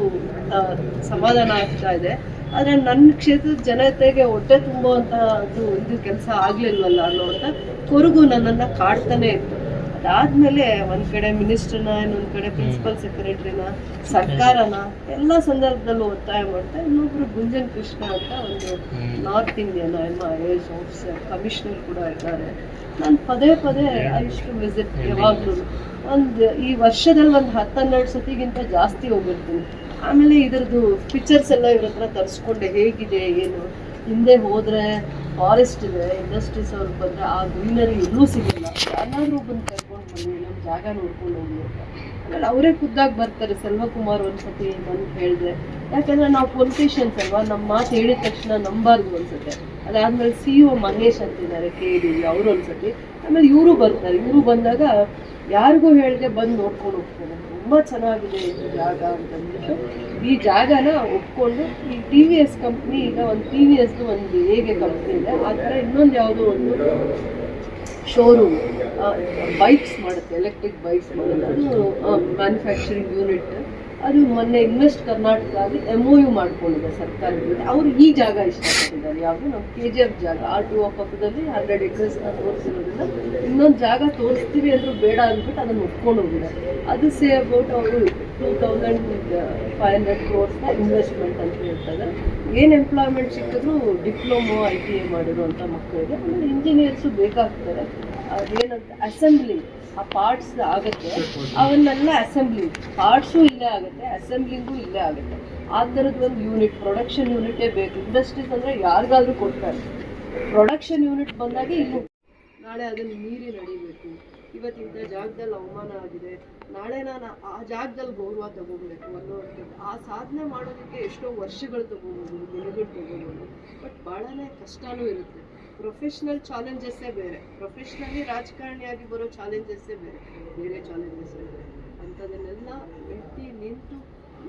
ಸಮಾಧಾನ ಆಗ್ತಾ ಇದೆ. ಆದ್ರೆ ನನ್ನ ಕ್ಷೇತ್ರದ ಜನತೆಗೆ ಹೊಟ್ಟೆ ತುಂಬುವಂತಹ ಒಂದು ಇದು ಕೆಲಸ ಆಗಲಿಲ್ವಲ್ಲ ಅಂತ ಕೊರಗು ನನ್ನನ್ನ ಕಾಡ್ತಾನೆ ಇತ್ತು. ಅದಾದ್ಮೇಲೆ ಒಂದ್ ಕಡೆ ಮಿನಿಸ್ಟರ್ನ ಇನ್ನೊಂದ್ ಕಡೆ ಪ್ರಿನ್ಸಿಪಲ್ ಸೆಕ್ರೆಟರಿನ ಸರ್ಕಾರನ ಎಲ್ಲಾ ಸಂದರ್ಭದಲ್ಲೂ ಒತ್ತಾಯ ಮಾಡ್ತಾ ಇನ್ನೊಬ್ರು ಗುಂಜನ್ ಕೃಷ್ಣ ಅಂತ ಒಂದು north Indian M I S officer commissioner ಕೂಡ ಇದ್ದಾರೆ. ನಾನು ಪದೇ ಪದೇ ಇಷ್ಟು ವಿಸಿಟ್ ಯಾವಾಗಲೂ. ಒಂದು ಈ ವರ್ಷದಲ್ಲಿ ಒಂದು ಹತ್ತನ್ನೆರಡು ಸತಿಗಿಂತ ಜಾಸ್ತಿ ಹೋಗಿರ್ತೀನಿ. ಆಮೇಲೆ ಇದರದ್ದು ಪಿಕ್ಚರ್ಸ್ ಎಲ್ಲ ಇವ್ರ ಹತ್ರ ತರಿಸ್ಕೊಂಡೆ ಹೇಗಿದೆ ಏನು? ಹಿಂದೆ ಹೋದ್ರೆ ಫಾರೆಸ್ಟ್ ಇದೆ ಇಂಡಸ್ಟ್ರೀಸ್ ಅವ್ರಿಗೆ ಬಂದ್ರೆ ಆ ಗ್ರೀನರಿ ಎಲ್ಲೂ ಸಿಗಲ್ಲ. ಯಾರಾದ್ರೂ ಬಂದು ಜಾಗ ನೋಡ್ಕೊಂಡು ಹೋಗಿ ಅಂತ ಆಮೇಲೆ ಅವರೇ ಖುದ್ದಾಗಿ ಬರ್ತಾರೆ, ಸೆಲ್ವಕುಮಾರ್ ಒಂದ್ಸತಿ ಬಂದು ಹೇಳಿದ್ರೆ ಯಾಕಂದ್ರೆ ನಾವು ಪೊಲಿಟಿಷಿಯನ್ಸ್ ಅಲ್ವಾ ನಮ್ಮ ಮಾತು ಹೇಳಿದ ತಕ್ಷಣ ನಂಬಾರ್ದು ಅನ್ಸುತ್ತೆ. ಅದಾದ್ಮೇಲೆ ಸಿ ಒ ಮಹೇಶ್ ಅಂತಿದ್ದಾರೆ ಕೆ ಡಿ ಅವರು ಒಂದ್ಸತಿ ಆಮೇಲೆ ಇವರು ಬರ್ತಾರೆ. ಇವರು ಬಂದಾಗ ಯಾರಿಗೂ ಹೇಳಿದೆ ಬಂದು ನೋಡ್ಕೊಂಡು ಹೋಗ್ತಾರೆ. ತುಂಬ ಚೆನ್ನಾಗಿದೆ ಈ ಜಾಗ ಅಂತಂದ್ಬಿಟ್ಟು ಈ ಜಾಗನ ಒಪ್ಕೊಂಡು ಈ ಟಿ ವಿ ಎಸ್ ಕಂಪ್ನಿ ಈಗ ಒಂದು ಟಿ ವಿ ಎಸ್ದು ಒಂದು ಹೇಗೆ ಕಂಪ್ನಿ ಇದೆ, ಆ ಥರ ಇನ್ನೊಂದು ಯಾವುದೋ ಒಂದು ಶೋರೂಮ್ ಬೈಕ್ಸ್ ಮಾಡುತ್ತೆ ಎಲೆಕ್ಟ್ರಿಕ್ ಬೈಕ್ಸ್ ಮಾಡುತ್ತೆ. ಅದು ಮ್ಯಾನುಫ್ಯಾಕ್ಚರಿಂಗ್ ಯೂನಿಟ್ ಅದು ಮೊನ್ನೆ ಇನ್ವೆಸ್ಟ್ ಕರ್ನಾಟಕ ಆಗಿ ಎಂ ಒ ಯು ಮಾಡ್ಕೊಂಡಿದೆ ಸರ್ಕಾರ ಅವರು ಈ ಜಾಗ ಇಷ್ಟಪಟ್ಟಿದ್ದಾರೆ. ಯಾವುದು? ನಮ್ಮ ಕೆ ಜಿ ಎಫ್ ಜಾಗ. ಆರ್ ಟು ಒ ಪಕ್ಕದಲ್ಲಿ ಹಂಡ್ರೆಡ್ ಎಕರ್ಸ್ ತೋರಿಸಿರೋದ್ರಿಂದ ಇನ್ನೊಂದು ಜಾಗ ತೋರಿಸ್ತೀವಿ ಅಂದ್ರೂ ಬೇಡ ಅಂದ್ಬಿಟ್ಟು ಅದನ್ನು ಒಪ್ಕೊಂಡು ಹೋಗಿದ್ದಾರೆ. ಅದು ಸೇ ಅಬೌಟ್ ಅವರು ಟೂ ತೌಸಂಡ್ ಫೈವ್ ಹಂಡ್ರೆಡ್ ಕ್ರೋರ್ಸ್ನ ಇನ್ವೆಸ್ಟ್ಮೆಂಟ್ ಅಂತ ಹೇಳ್ತಾರೆ ಏನು ಎಂಪ್ಲಾಯ್ಮೆಂಟ್ ಸಿಕ್ಕಿದ್ರು ಡಿಪ್ಲೊಮೊ ಐ ಟಿ ಐ ಮಾಡಿರುವಂಥ ಮಕ್ಕಳಿಗೆ ಆಮೇಲೆ ಇಂಜಿನಿಯರ್ಸು ಬೇಕಾಗ್ತಾರೆ. ಅದೇನಂತ ಅಸೆಂಬ್ಲಿ ಆ ಪಾರ್ಟ್ಸ್ ಆಗುತ್ತೆ. ಅವನ್ನೆಲ್ಲ ಅಸೆಂಬ್ಲಿ ಪಾರ್ಟ್ಸು ಇಲ್ಲೇ ಆಗುತ್ತೆ ಅಸೆಂಬ್ಲಿಂಗು ಇಲ್ಲೇ ಆಗುತ್ತೆ. ಆ ಥರದ್ದು ಒಂದು ಯೂನಿಟ್ ಪ್ರೊಡಕ್ಷನ್ ಯೂನಿಟೇ ಬೇಕು. ಇಂಡಸ್ಟ್ರೀಸ್ ಅಂದರೆ ಯಾರಿಗಾದ್ರೂ ಕೊಡ್ತಾರೆ. ಪ್ರೊಡಕ್ಷನ್ ಯೂನಿಟ್ ಬಂದಾಗ ಇಲ್ಲಿ ನಾಳೆ ಅದನ್ನು ಮೀರಿ ನಡಿಬೇಕು. ಇವತ್ತಿಂಥ ಜಾಗದಲ್ಲಿ ಅವಮಾನ ಆಗಿದೆ. ನಾಳೆ ನಾನು ಆ ಜಾಗದಲ್ಲಿ ಗೌರವ ತಗೋಬೇಕು ಅನ್ನೋವಂಥದ್ದು ಆ ಸಾಧನೆ ಮಾಡೋದಕ್ಕೆ ಎಷ್ಟೋ ವರ್ಷಗಳು ತಗೋಬೋದು, ದಿನಗಳು ತಗೋಬೋದು. ಬಟ್ ಭಾಳನೇ ಕಷ್ಟನೂ ಇರುತ್ತೆ. ಪ್ರೊಫೆಷ್ನಲ್ ಚಾಲೆಂಜಸ್ಸೇ ಬೇರೆ. ಪ್ರೊಫೆಷ್ನಲಿ ರಾಜಕಾರಣಿಯಾಗಿ ಬರೋ ಚಾಲೆಂಜಸ್ಸೇ ಬೇರೆ. ಬೇರೆ ಚಾಲೆಂಜಸ್ಸೇ ಬೇರೆ. ಅಂಥದನ್ನೆಲ್ಲ ಮೆಟ್ಟಿ ನಿಂತು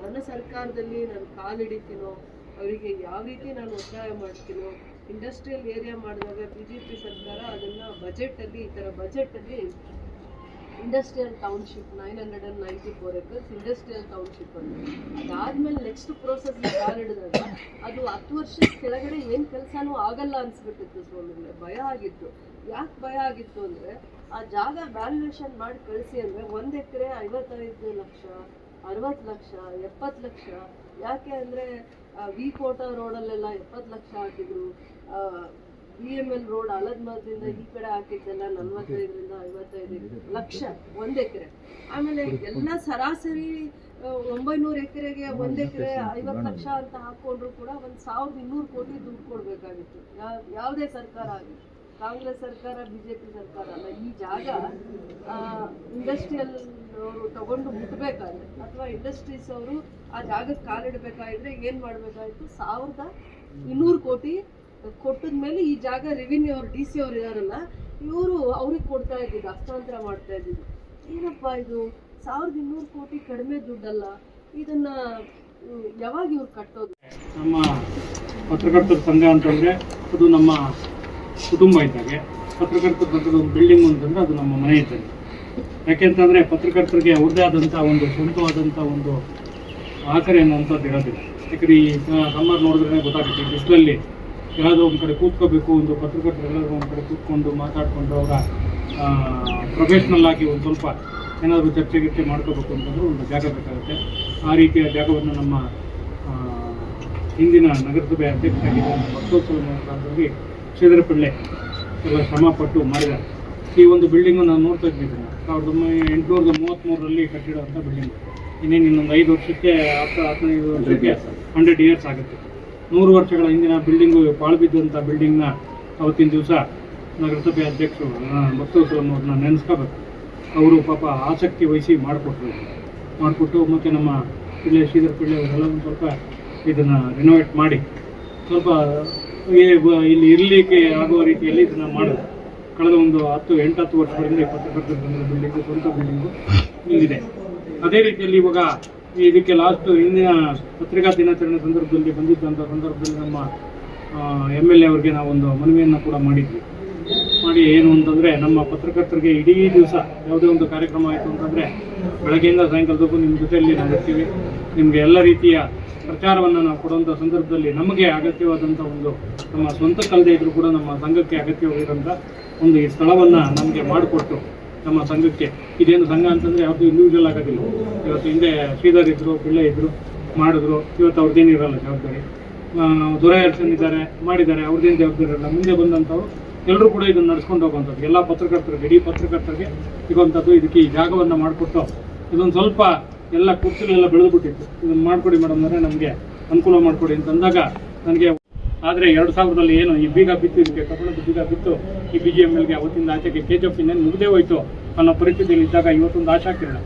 ನನ್ನ ಸರ್ಕಾರದಲ್ಲಿ ನಾನು ಕಾಲಿಡಿತೀನೋ ಅವರಿಗೆ ಯಾವ ರೀತಿ ನಾನು ಒತ್ತಾಯ ಮಾಡ್ತೀನೋ ಇಂಡಸ್ಟ್ರಿಯಲ್ ಏರಿಯಾ ಮಾಡಿದಾಗ ಬಿ ಜೆ ಪಿ ಸರ್ಕಾರ ಅದನ್ನು ಬಜೆಟಲ್ಲಿ ಈ ಥರ ಬಜೆಟಲ್ಲಿ industrial township nine hundred and ninety four acres industrial township ಅಂತ ಅದಾದಮೇಲೆ ನೆಕ್ಸ್ಟ್ ಪ್ರೋಸೆಸ್ ಕಾಲಿಡಿದಾಗ ಅದು ಹತ್ತು ವರ್ಷದ ಕೆಳಗಡೆ ಏನು ಕೆಲಸನೂ ಆಗಲ್ಲ ಅನ್ಸ್ಬಿಟ್ಟಿತ್ತು ಸ್ವಾಮಿಗಳೇ. ಭಯ ಆಗಿತ್ತು. ಯಾಕೆ ಭಯ ಆಗಿತ್ತು ಅಂದರೆ, ಆ ಜಾಗ ವ್ಯಾಲ್ಯೂಯೇಷನ್ ಮಾಡಿ ಕಳಿಸಿ ಅಂದರೆ ಒಂದು ಎಕರೆ ಐವತ್ತೈದು ಲಕ್ಷ, ಅರವತ್ತು ಲಕ್ಷ, ಎಪ್ಪತ್ತು ಲಕ್ಷ. ಯಾಕೆ ಅಂದರೆ ವಿ ಕೋಟ ರೋಡಲ್ಲೆಲ್ಲ ಎಪ್ಪತ್ತು ಲಕ್ಷ ಹಾಕಿದ್ರು. ಬಿ ಎಂ ಎಲ್ ರೋಡ್ ಮರದಿಂದ ಈ ಕಡೆ ಹಾಕಿದ್ದೆಲ್ಲ ನಲ್ವತ್ತೈದರಿಂದ ಐವತ್ತೈದು ಲಕ್ಷ, ಒಂದು ಎಕರೆ. ಆಮೇಲೆ ಎಲ್ಲ ಸರಾಸರಿ ಒಂಬೈನೂರು ಎಕರೆಗೆ ಒಂದು ಎಕರೆ ಐವತ್ತು ಲಕ್ಷ ಅಂತ ಹಾಕೊಂಡ್ರು ಕೂಡ ಒಂದು ಸಾವಿರದ ಇನ್ನೂರು ಕೋಟಿ ದುಡ್ಡು ಕೊಡಬೇಕಾಗಿತ್ತು. ಯಾವ ಯಾವುದೇ ಸರ್ಕಾರ ಆಗಲಿ, ಕಾಂಗ್ರೆಸ್ ಸರ್ಕಾರ ಬಿ ಜೆ ಪಿ ಸರ್ಕಾರ ಅಲ್ಲ, ಈ ಜಾಗ ಇಂಡಸ್ಟ್ರಿಯಲ್ ಅವರು ತಗೊಂಡು ಮುಟ್ಬೇಕಾದ್ರೆ ಅಥವಾ ಇಂಡಸ್ಟ್ರೀಸ್ ಅವರು ಆ ಜಾಗಕ್ಕೆ ಕಾಲಿಡಬೇಕಾಗಿದ್ರೆ ಏನು ಮಾಡಬೇಕಾಗಿತ್ತು? ಸಾವಿರದ ಇನ್ನೂರು ಕೋಟಿ ಕೊಟ್ಟದ ಮೇಲೆ ಈ ಜಾಗ ರೆವಿನ್ಯೂ ಅವ್ರು, ಡಿ ಸಿ ಅವ್ರು ಇದಾರಲ್ಲ, ಇವರು ಅವ್ರಿಗೆ ಕೊಡ್ತಾ ಇದ್ದಿದ್ದು ಹಸ್ತಾಂತರ ಮಾಡ್ತಾ ಇದ್ದಿದ್ದು ಏನಪ್ಪ ಇದು? ಸಾವಿರದ ಇನ್ನೂರು ಕೋಟಿ ಕಡಿಮೆ ದುಡ್ಡಲ್ಲ. ಇದನ್ನ ಯಾವಾಗ ಇವ್ರು ಕಟ್ಟೋದು? ನಮ್ಮ ಪತ್ರಕರ್ತರ ಸಂಘ ಅಂತಂದ್ರೆ ಅದು ನಮ್ಮ ಕುಟುಂಬ ಇದ್ದಾಗೆ. ಪತ್ರಕರ್ತರ ಸಂಘದ ಒಂದು ಬಿಲ್ಡಿಂಗ್ ಅಂತಂದ್ರೆ ಅದು ನಮ್ಮ ಮನೆ ಇದ್ದಂಗೆ. ಯಾಕೆಂತಂದ್ರೆ ಪತ್ರಕರ್ತರಿಗೆ ಅವ್ರದ್ದೇ ಆದಂಥ ಒಂದು ಸ್ವಂತವಾದಂಥ ಒಂದು ಆಕರೆ ಅನ್ನುವಂಥದ್ದು ಇರೋದಿಲ್ಲ. ಯಾಕಂದ್ರೆ ಈ ಸಮ್ಮರ್ ನೋಡಿದ್ರೆ ಗೊತ್ತಾಗುತ್ತೆ ಬಿಸಿಲಲ್ಲಿ ಯಾವುದೋ ಒಂದು ಕಡೆ ಕೂತ್ಕೋಬೇಕು ಒಂದು ಪತ್ರಕರ್ತರೆಲ್ಲರೂ ಒಂದು ಕಡೆ ಕೂತ್ಕೊಂಡು ಮಾತಾಡಿಕೊಂಡು ಅವರ ಪ್ರೊಫೆಷ್ನಲ್ ಆಗಿ ಒಂದು ಸ್ವಲ್ಪ ಏನಾದರೂ ಚರ್ಚೆ ಗಿರ್ಚೆ ಮಾಡ್ಕೋಬೇಕು ಅಂತಂದ್ರೆ ಒಂದು ಜಾಗ ಬೇಕಾಗುತ್ತೆ. ಆ ರೀತಿಯ ಜಾಗವನ್ನು ನಮ್ಮ ಹಿಂದಿನ ನಗರಸಭೆ ಅಧ್ಯಕ್ಷರಾಗಿದ್ದ ಭಕ್ತೋತ್ಸವ ಕಾಲದಲ್ಲಿ ಶ್ರೀಧರ ಪಿಳ್ಳೆ ಎಲ್ಲ ಶ್ರಮಪಟ್ಟು ಮಾಡಿದ್ದಾರೆ. ಈ ಒಂದು ಬಿಲ್ಡಿಂಗು ನಾನು ನೋಡ್ತಾ ಇದ್ದೀನಿ ಸಾವಿರದ ಒಂಬೈನೂರ ಎಂಟುನೂರದ ಮೂವತ್ತ್ಮೂರರಲ್ಲಿ ಕಟ್ಟಿಡುವಂಥ ಬಿಲ್ಡಿಂಗ್ ಇನ್ನೇನು ಇನ್ನೊಂದು ಐದು ವರ್ಷಕ್ಕೆ ಹತ್ತು ಹದಿನೈದು ವರ್ಷಕ್ಕೆ ಹಂಡ್ರೆಡ್ ಇಯರ್ಸ್ ಆಗುತ್ತೆ. ನೂರು ವರ್ಷಗಳ ಹಿಂದಿನ ಬಿಲ್ಡಿಂಗು ಪಾಳು ಬಿದ್ದಂಥ ಬಿಲ್ಡಿಂಗ್ನ ಅವತ್ತಿನ ದಿವಸ ನಗರಸಭೆ ಅಧ್ಯಕ್ಷರು ಬಸವಸ್ವಾಮಿಯವ್ರನ್ನ ನೆನೆಸ್ಕೋಬೇಕು. ಅವರು ಪಾಪ ಆಸಕ್ತಿ ವಹಿಸಿ ಮಾಡಿಕೊಟ್ರು. ಮಾಡಿಕೊಟ್ಟು ಮತ್ತು ನಮ್ಮ ಪಿಳ್ಳೆ ಶ್ರೀಧರ್ ಪಿಳ್ಳೆ ಅವರೆಲ್ಲ ಒಂದು ಸ್ವಲ್ಪ ಇದನ್ನು ರಿನೋವೇಟ್ ಮಾಡಿ, ಸ್ವಲ್ಪ ಇಲ್ಲಿ ಇರಲಿಕ್ಕೆ ಆಗುವ ರೀತಿಯಲ್ಲಿ ಇದನ್ನು ಮಾಡೋದು ಕಳೆದ ಒಂದು ಹತ್ತು ಎಂಟು ಹತ್ತು ವರ್ಷಗಳಿಂದ ಇಪ್ಪತ್ತು ಸಂಘದ ಬಿಲ್ಡಿಂಗು, ಸ್ವಂತ ಬಿಲ್ಡಿಂಗು ಇಲ್ಲಿದೆ. ಅದೇ ರೀತಿಯಲ್ಲಿ ಇವಾಗ ಇದಕ್ಕೆ ಲಾಸ್ಟ್ ಹಿಂದಿನ ಪತ್ರಿಕಾ ದಿನಾಚರಣೆ ಸಂದರ್ಭದಲ್ಲಿ ಬಂದಿದ್ದಂಥ ಸಂದರ್ಭದಲ್ಲಿ ನಮ್ಮ ಎಂ ಎಲ್ ಎ ಅವ್ರಿಗೆ ನಾವೊಂದು ಮನವಿಯನ್ನು ಕೂಡ ಮಾಡಿದ್ವಿ. ಮಾಡಿ ಏನು ಅಂತಂದರೆ ನಮ್ಮ ಪತ್ರಕರ್ತರಿಗೆ ಇಡೀ ದಿವಸ ಯಾವುದೇ ಒಂದು ಕಾರ್ಯಕ್ರಮ ಆಯಿತು ಅಂತಂದರೆ ಬೆಳಗ್ಗೆಯಿಂದ ಸಾಯಂಕಾಲದವರೆಗೂ ನಿಮ್ಮ ಜೊತೆಯಲ್ಲಿ ನಾವು ಇರ್ತೀವಿ. ನಿಮಗೆ ಎಲ್ಲ ರೀತಿಯ ಪ್ರಚಾರವನ್ನು ನಾವು ಕೊಡುವಂಥ ಸಂದರ್ಭದಲ್ಲಿ ನಮಗೆ ಅಗತ್ಯವಾದಂಥ ಒಂದು ನಮ್ಮ ಸ್ವಂತ ಕಲ್ಲದೆ ಇದ್ರೂ ಕೂಡ ನಮ್ಮ ಸಂಘಕ್ಕೆ ಅಗತ್ಯವಾಗಿರೋಂಥ ಒಂದು ಈ ಸ್ಥಳವನ್ನು ನಮಗೆ ಮಾಡಿಕೊಟ್ಟು ನಮ್ಮ ಸಂಘಕ್ಕೆ ಇದೇನು ಸಂಘ ಅಂತಂದರೆ ಯಾವುದು ಇಂಡಿವಿಜುವಲ್ ಆಗೋದಿಲ್ಲ. ಇವತ್ತು ಹಿಂದೆ ಶ್ರೀಧರ್ ಇದ್ದರು ಪಿಳ್ಳೆ ಇದ್ದರು ಮಾಡಿದ್ರು. ಇವತ್ತು ಅವ್ರದ್ದೇನಿರಲ್ಲ ಜವಾಬ್ದಾರಿ. ದುರಯರ್ಸನ್ ಇದ್ದಾರೆ, ಮಾಡಿದ್ದಾರೆ ಅವ್ರದ್ದೇನು ಜವಾಬ್ದಾರಿ ಇರಲ್ಲ. ಮುಂದೆ ಬಂದಂಥವ್ರು ಎಲ್ಲರೂ ಕೂಡ ಇದನ್ನು ನಡ್ಸ್ಕೊಂಡು ಹೋಗುವಂಥದ್ದು. ಎಲ್ಲ ಪತ್ರಕರ್ತರಿಗೆ ಇಡೀ ಪತ್ರಕರ್ತರಿಗೆ ಸಿಗುವಂಥದ್ದು ಇದಕ್ಕೆ ಈ ಜಾಗವನ್ನು ಮಾಡಿಕೊಟ್ಟು ಇದೊಂದು ಸ್ವಲ್ಪ ಎಲ್ಲ ಕುರ್ಚಿಗಳೆಲ್ಲ ಬೆಳೆದುಬಿಟ್ಟಿತ್ತು. ಇದನ್ನು ಮಾಡಿಕೊಡಿ ಮೇಡಮ್ ಅಂದರೆ ನಮಗೆ ಅನುಕೂಲ ಮಾಡಿಕೊಡಿ ಅಂತಂದಾಗ ನನಗೆ ಆದರೆ ಎರಡು ಸಾವಿರದಲ್ಲಿ ಏನು ಈ ಬೀಗ ಬಿತ್ತು, ಇದಕ್ಕೆ ಕಬ್ಬಣದ ಬೀಗ ಬಿತ್ತು, ಈ ಬಿ ಜಿ ಎಂ ಎಲ್ಗೆ ಅವತ್ತಿಂದ ಆಚೆಗೆ ಕೆ ಜಿ ಎಫ್ ಇನ್ನೇನು ಮುಗಿದೇ ಹೋಯ್ತು ಅನ್ನೋ ಪರಿಸ್ಥಿತಿಯಲ್ಲಿ ಇದ್ದಾಗ ಇವತ್ತೊಂದು ಆಶಾ ಕಿರಣ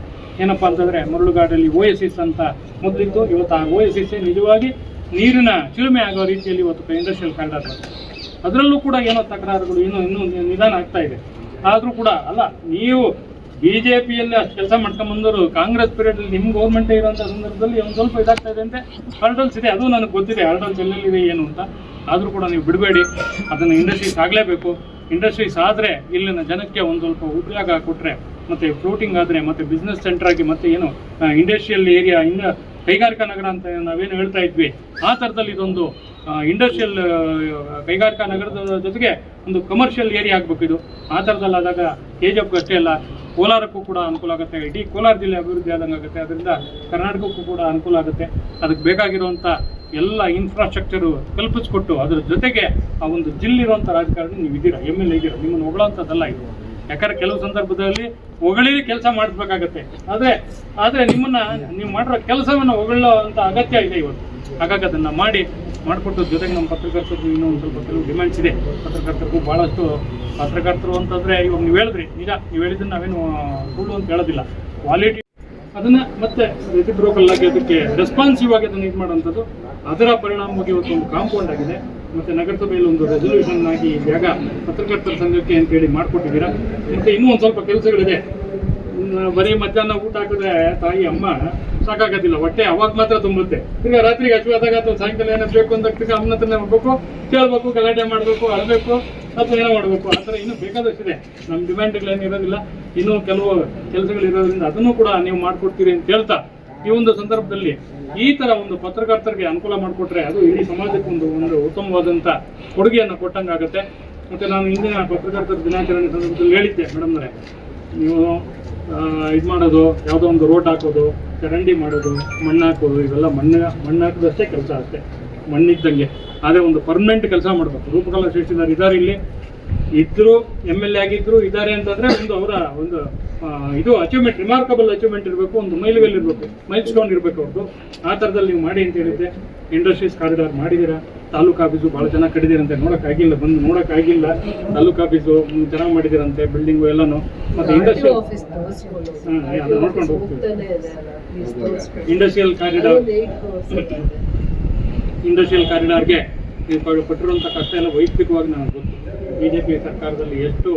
ಏನಪ್ಪ ಅಂತಂದರೆ ಮರಳುಗಾಡಲ್ಲಿ ಓ ಎಸ್ ಎಸ್ ಅಂತ ಮೊದಲಿತ್ತು, ಇವತ್ತು ಆ ಓ ಎಸ್ ಎಸ್ ನಿಜವಾಗಿ ನೀರಿನ ಚಿಲುಮೆ ಆಗೋ ರೀತಿಯಲ್ಲಿ ಇವತ್ತು ಇಂಡಸ್ಟ್ರಿಯಲ್ ಕಾರಿಡಾರ್ ಅದರಲ್ಲೂ ಕೂಡ ಏನೋ ತಕರಾರುಗಳು ಇನ್ನೂ ಇನ್ನೂ ನಿಧಾನ ಆಗ್ತಾ ಇದೆ. ಆದರೂ ಕೂಡ ಅಲ್ಲ, ನೀವು ಬಿ ಜೆ ಪಿಯಲ್ಲಿ ಅಷ್ಟು ಕೆಲಸ ಮಾಡ್ಕೊಂಬಂದವರು ಕಾಂಗ್ರೆಸ್ ಪೀರಿಯಡಲ್ಲಿ ನಿಮ್ಮ ಗೌರ್ಮೆಂಟ್ ಇರುವಂತ ಸಂದರ್ಭದಲ್ಲಿ ಒಂದು ಸ್ವಲ್ಪ ಇದಾಗ್ತಾ ಇದೆ ಅಂತ ಹರ್ಡಲ್ಸ್ ಇದೆ. ಅದು ನನಗೆ ಗೊತ್ತಿದೆ. ಹರ್ಡಲ್ಸ್ ಎಲ್ಲೆಲ್ಲಿದೆ, ಏನು ಅಂತ. ಆದರೂ ಕೂಡ ನೀವು ಬಿಡಬೇಡಿ. ಅದನ್ನು ಇಂಡಸ್ಟ್ರೀಸ್ ಆಗಲೇಬೇಕು. ಇಂಡಸ್ಟ್ರೀಸ್ ಆದರೆ ಇಲ್ಲಿನ ಜನಕ್ಕೆ ಒಂದು ಸ್ವಲ್ಪ ಉದ್ಯೋಗ ಕೊಟ್ಟರೆ ಮತ್ತೆ ಫ್ಲೋಟಿಂಗ್ ಆದರೆ ಮತ್ತೆ ಬಿಸ್ನೆಸ್ ಸೆಂಟರ್ ಆಗಿ ಮತ್ತೆ ಏನು ಇಂಡಸ್ಟ್ರಿಯಲ್ ಏರಿಯಾ ಇಂದ ಕೈಗಾರಿಕಾ ನಗರ ಅಂತ ನಾವೇನು ಹೇಳ್ತಾ ಇದ್ವಿ. ಆ ಥರದಲ್ಲಿ ಇದೊಂದು ಇಂಡಸ್ಟ್ರಿಯಲ್ ಕೈಗಾರಿಕಾ ನಗರದ ಜೊತೆಗೆ ಒಂದು ಕಮರ್ಷಿಯಲ್ ಏರಿಯಾ ಆಗಬೇಕು ಇದು. ಆ ಥರದಲ್ಲಿ ಆದಾಗ ಜಿ ಅಷ್ಟೇ ಅಲ್ಲ ಕೋಲಾರಕ್ಕೂ ಕೂಡ ಅನುಕೂಲ ಆಗುತ್ತೆ. ಇಡೀ ಕೋಲಾರ ಜಿಲ್ಲೆ ಅಭಿವೃದ್ಧಿ ಆದಂಗೆ ಆಗುತ್ತೆ. ಅದರಿಂದ ಕರ್ನಾಟಕಕ್ಕೂ ಕೂಡ ಅನುಕೂಲ ಆಗುತ್ತೆ. ಅದಕ್ಕೆ ಬೇಕಾಗಿರುವಂಥ ಎಲ್ಲ ಇನ್ಫ್ರಾಸ್ಟ್ರಕ್ಚರು ಕಲ್ಪಿಸ್ಕೊಟ್ಟು ಅದರ ಜೊತೆಗೆ ಆ ಒಂದು ಜಿಲ್ಲಿರುವಂಥ ರಾಜಕಾರಣಿ ನೀವು ಇದ್ದೀರಾ ಎಂ ಎಲ್ ಎ ಇದ್ದೀರಾ ನಿಮ್ಮನ್ನು ಇದು. ಯಾಕಂದ್ರೆ ಕೆಲವು ಸಂದರ್ಭದಲ್ಲಿ ಹೊಗಳಿ ಕೆಲಸ ಮಾಡಿಸ್ಬೇಕಾಗತ್ತೆ. ಆದರೆ ಆದರೆ ನಿಮ್ಮನ್ನ, ನೀವು ಮಾಡಿರೋ ಕೆಲಸವನ್ನು ಹೊಗಳೋ ಅಂತ ಅಗತ್ಯ ಇದೆ ಇವತ್ತು. ಹಾಗಾಗಿ ಅದನ್ನು ಮಾಡಿ, ಮಾಡಿಕೊಟ್ಟು ಜೊತೆಗೆ ನಮ್ಮ ಪತ್ರಕರ್ತರು ಇನ್ನೂ ಒಂದು ಸ್ವಲ್ಪ ಕೆಲವು ಡಿಮ್ಯಾಂಡ್ಸ್ ಇದೆ. ಪತ್ರಕರ್ತರಿಗೂ ಭಾಳಷ್ಟು ಪತ್ರಕರ್ತರು ಅಂತಂದರೆ ಇವಾಗ ನೀವು ಹೇಳಿದ್ರಿ, ನಿಜ, ನೀವು ಹೇಳಿದ್ದನ್ನು ನಾವೇನು ಸುಳ್ಳು ಅಂತ ಹೇಳೋದಿಲ್ಲ. ಕ್ವಾಲಿಟಿ ಅದನ್ನ ಮತ್ತೆ ಎದುರು ಆಗಿ ಅದಕ್ಕೆ ರೆಸ್ಪಾನ್ಸಿವ್ ಆಗಿ ಅದನ್ನು ಇದು ಮಾಡೋಂಥದ್ದು ಅದರ ಪರಿಣಾಮವಾಗಿ ಇವತ್ತು ಒಂದು ಕಾಂಪೌಂಡ್ ಆಗಿದೆ. ಮತ್ತೆ ನಗರಸಭೆಯಲ್ಲಿ ಒಂದು ರೆಸೊಲ್ಯೂಷನ್ ಆಗಿ ಜಾಗ ಪತ್ರಕರ್ತರ ಸಂಘಕ್ಕೆ ಅಂತೇಳಿ ಮಾಡಿಕೊಟ್ಟಿದ್ದೀರಾ? ಮತ್ತೆ ಇನ್ನೂ ಒಂದು ಸ್ವಲ್ಪ ಕೆಲಸಗಳಿದೆ. ಬರೀ ಮಧ್ಯಾಹ್ನ ಊಟ ಹಾಕಿದ್ರೆ ತಾಯಿ, ಅಮ್ಮ ಸಾಕಾಗೋದಿಲ್ಲ. ಹೊಟ್ಟೆ ಅವಾಗ ಮಾತ್ರ ತುಂಬುತ್ತೆ. ಈಗ ರಾತ್ರಿಗೆ ಹಸಿವಾದಾಗ ಅಥವಾ ಸಾಯಂಕಾಲ ಏನೋ ಬೇಕು ಅಂದಾಗ ತಿರ್ಗಿ ಅಮ್ಮನ ಹತ್ರನೇ ಹೋಗ್ಬೇಕು, ಕೇಳಬೇಕು, ಗಲಾಟೆ ಮಾಡಬೇಕು ಅಳಬೇಕು ಅಥವಾ ಏನೋ ಮಾಡಬೇಕು. ಆ ಥರ ಇನ್ನೂ ಬೇಕಾದಷ್ಟಿದೆ. ನಮ್ಮ ಡಿಮ್ಯಾಂಡ್ಗಳೇನು ಇರೋದಿಲ್ಲ. ಇನ್ನೂ ಕೆಲವು ಕೆಲಸಗಳು ಇರೋದ್ರಿಂದ ಅದನ್ನು ಕೂಡ ನೀವು ಮಾಡಿಕೊಡ್ತೀರಿ ಅಂತ ಹೇಳ್ತಾ ಈ ಒಂದು ಸಂದರ್ಭದಲ್ಲಿ ಈ ತರ ಒಂದು ಪತ್ರಕರ್ತರಿಗೆ ಅನುಕೂಲ ಮಾಡಿಕೊಟ್ರೆ ಅದು ಇಡೀ ಸಮಾಜಕ್ಕೆ ಒಂದು ಒಂದು ಉತ್ತಮವಾದಂತ ಕೊಡುಗೆಯನ್ನು ಕೊಟ್ಟಂಗಾಗತ್ತೆ. ಮತ್ತೆ ನಾನು ಇಂದಿನ ಪತ್ರಕರ್ತರ ದಿನಾಚರಣೆ ಸಂದರ್ಭದಲ್ಲಿ ಹೇಳಿದ್ದೆ ಮೇಡಮ್ನವರೇ ನೀವು ಇದು ಮಾಡೋದು, ಯಾವುದೋ ಒಂದು ರೋಡ್ ಹಾಕೋದು, ಚರಂಡಿ ಮಾಡೋದು, ಮಣ್ಣು ಹಾಕೋದು, ಇವೆಲ್ಲ ಮಣ್ಣು ಮಣ್ಣು ಹಾಕೋದಷ್ಟೇ ಕೆಲಸ ಅಷ್ಟೇ. ಮಣ್ಣಿದ್ದಂಗೆ ಆದರೆ ಒಂದು ಪರ್ಮನೆಂಟ್ ಕೆಲಸ ಮಾಡಬೇಕು. ರೂಪಕಲಾ ಶ್ರೇಷ್ಠಿದಾರ್ ಇದ್ದಾರೆ ಇಲ್ಲಿ. ಇದ್ರು ಎಂ ಎಲ್ ಎ ಆಗಿದ್ರು ಇದ್ದಾರೆ ಅಂತಂದ್ರೆ ಒಂದು ಅವರ ಒಂದು ಇದು ಅಚೀವ್ಮೆಂಟ್ ರಿಮಾರ್ಕಬಲ್ ಅಚೀವ್ಮೆಂಟ್ ಇರಬೇಕು ಒಂದು ಮೈಲಿಗಲ್ ಇರಬೇಕು ಮೈಲ್ ಸ್ಟೋನ್ ಇರಬೇಕು ಅವ್ರದ್ದು ಆ ಥರದಲ್ಲಿ ನೀವು ಮಾಡಿ ಅಂತ ಹೇಳಿದ್ರೆ ಇಂಡಸ್ಟ್ರೀಸ್ ಕಾರಿಡಾರ್ ಮಾಡಿದ್ದೀರಾ ತಾಲೂಕು ಆಫೀಸು ಭಾಳ ಚೆನ್ನಾಗಿ ಕಟ್ಟಿದ್ದೀರಂತೆ ನೋಡೋಕ್ಕಾಗಿಲ್ಲ ಬಂದು ನೋಡೋಕ್ಕಾಗಿಲ್ಲ ತಾಲೂಕು ಆಫೀಸು ಚೆನ್ನಾಗಿ ಮಾಡಿದಿರಂತೆ ಬಿಲ್ಡಿಂಗು ಎಲ್ಲನೂ. ಮತ್ತು ಇಂಡಸ್ಟ್ರಿಯಲ್ ಅದು ನೋಡ್ಕೊಂಡು ಹೋಗ್ತೀವಿ. Industrial corridor. ಇಂಡಸ್ಟ್ರಿಯಲ್ ಕಾರಿಡಾರ್ಗೆ ನೀವು ಪಟ್ಟಿರುವಂಥ ಕಷ್ಟ ಎಲ್ಲ ವೈಯಕ್ತಿಕವಾಗಿ ನನಗೆ ಗೊತ್ತು. ಬಿ ಜೆ ಪಿ ಸರ್ಕಾರದಲ್ಲಿ ಎಷ್ಟು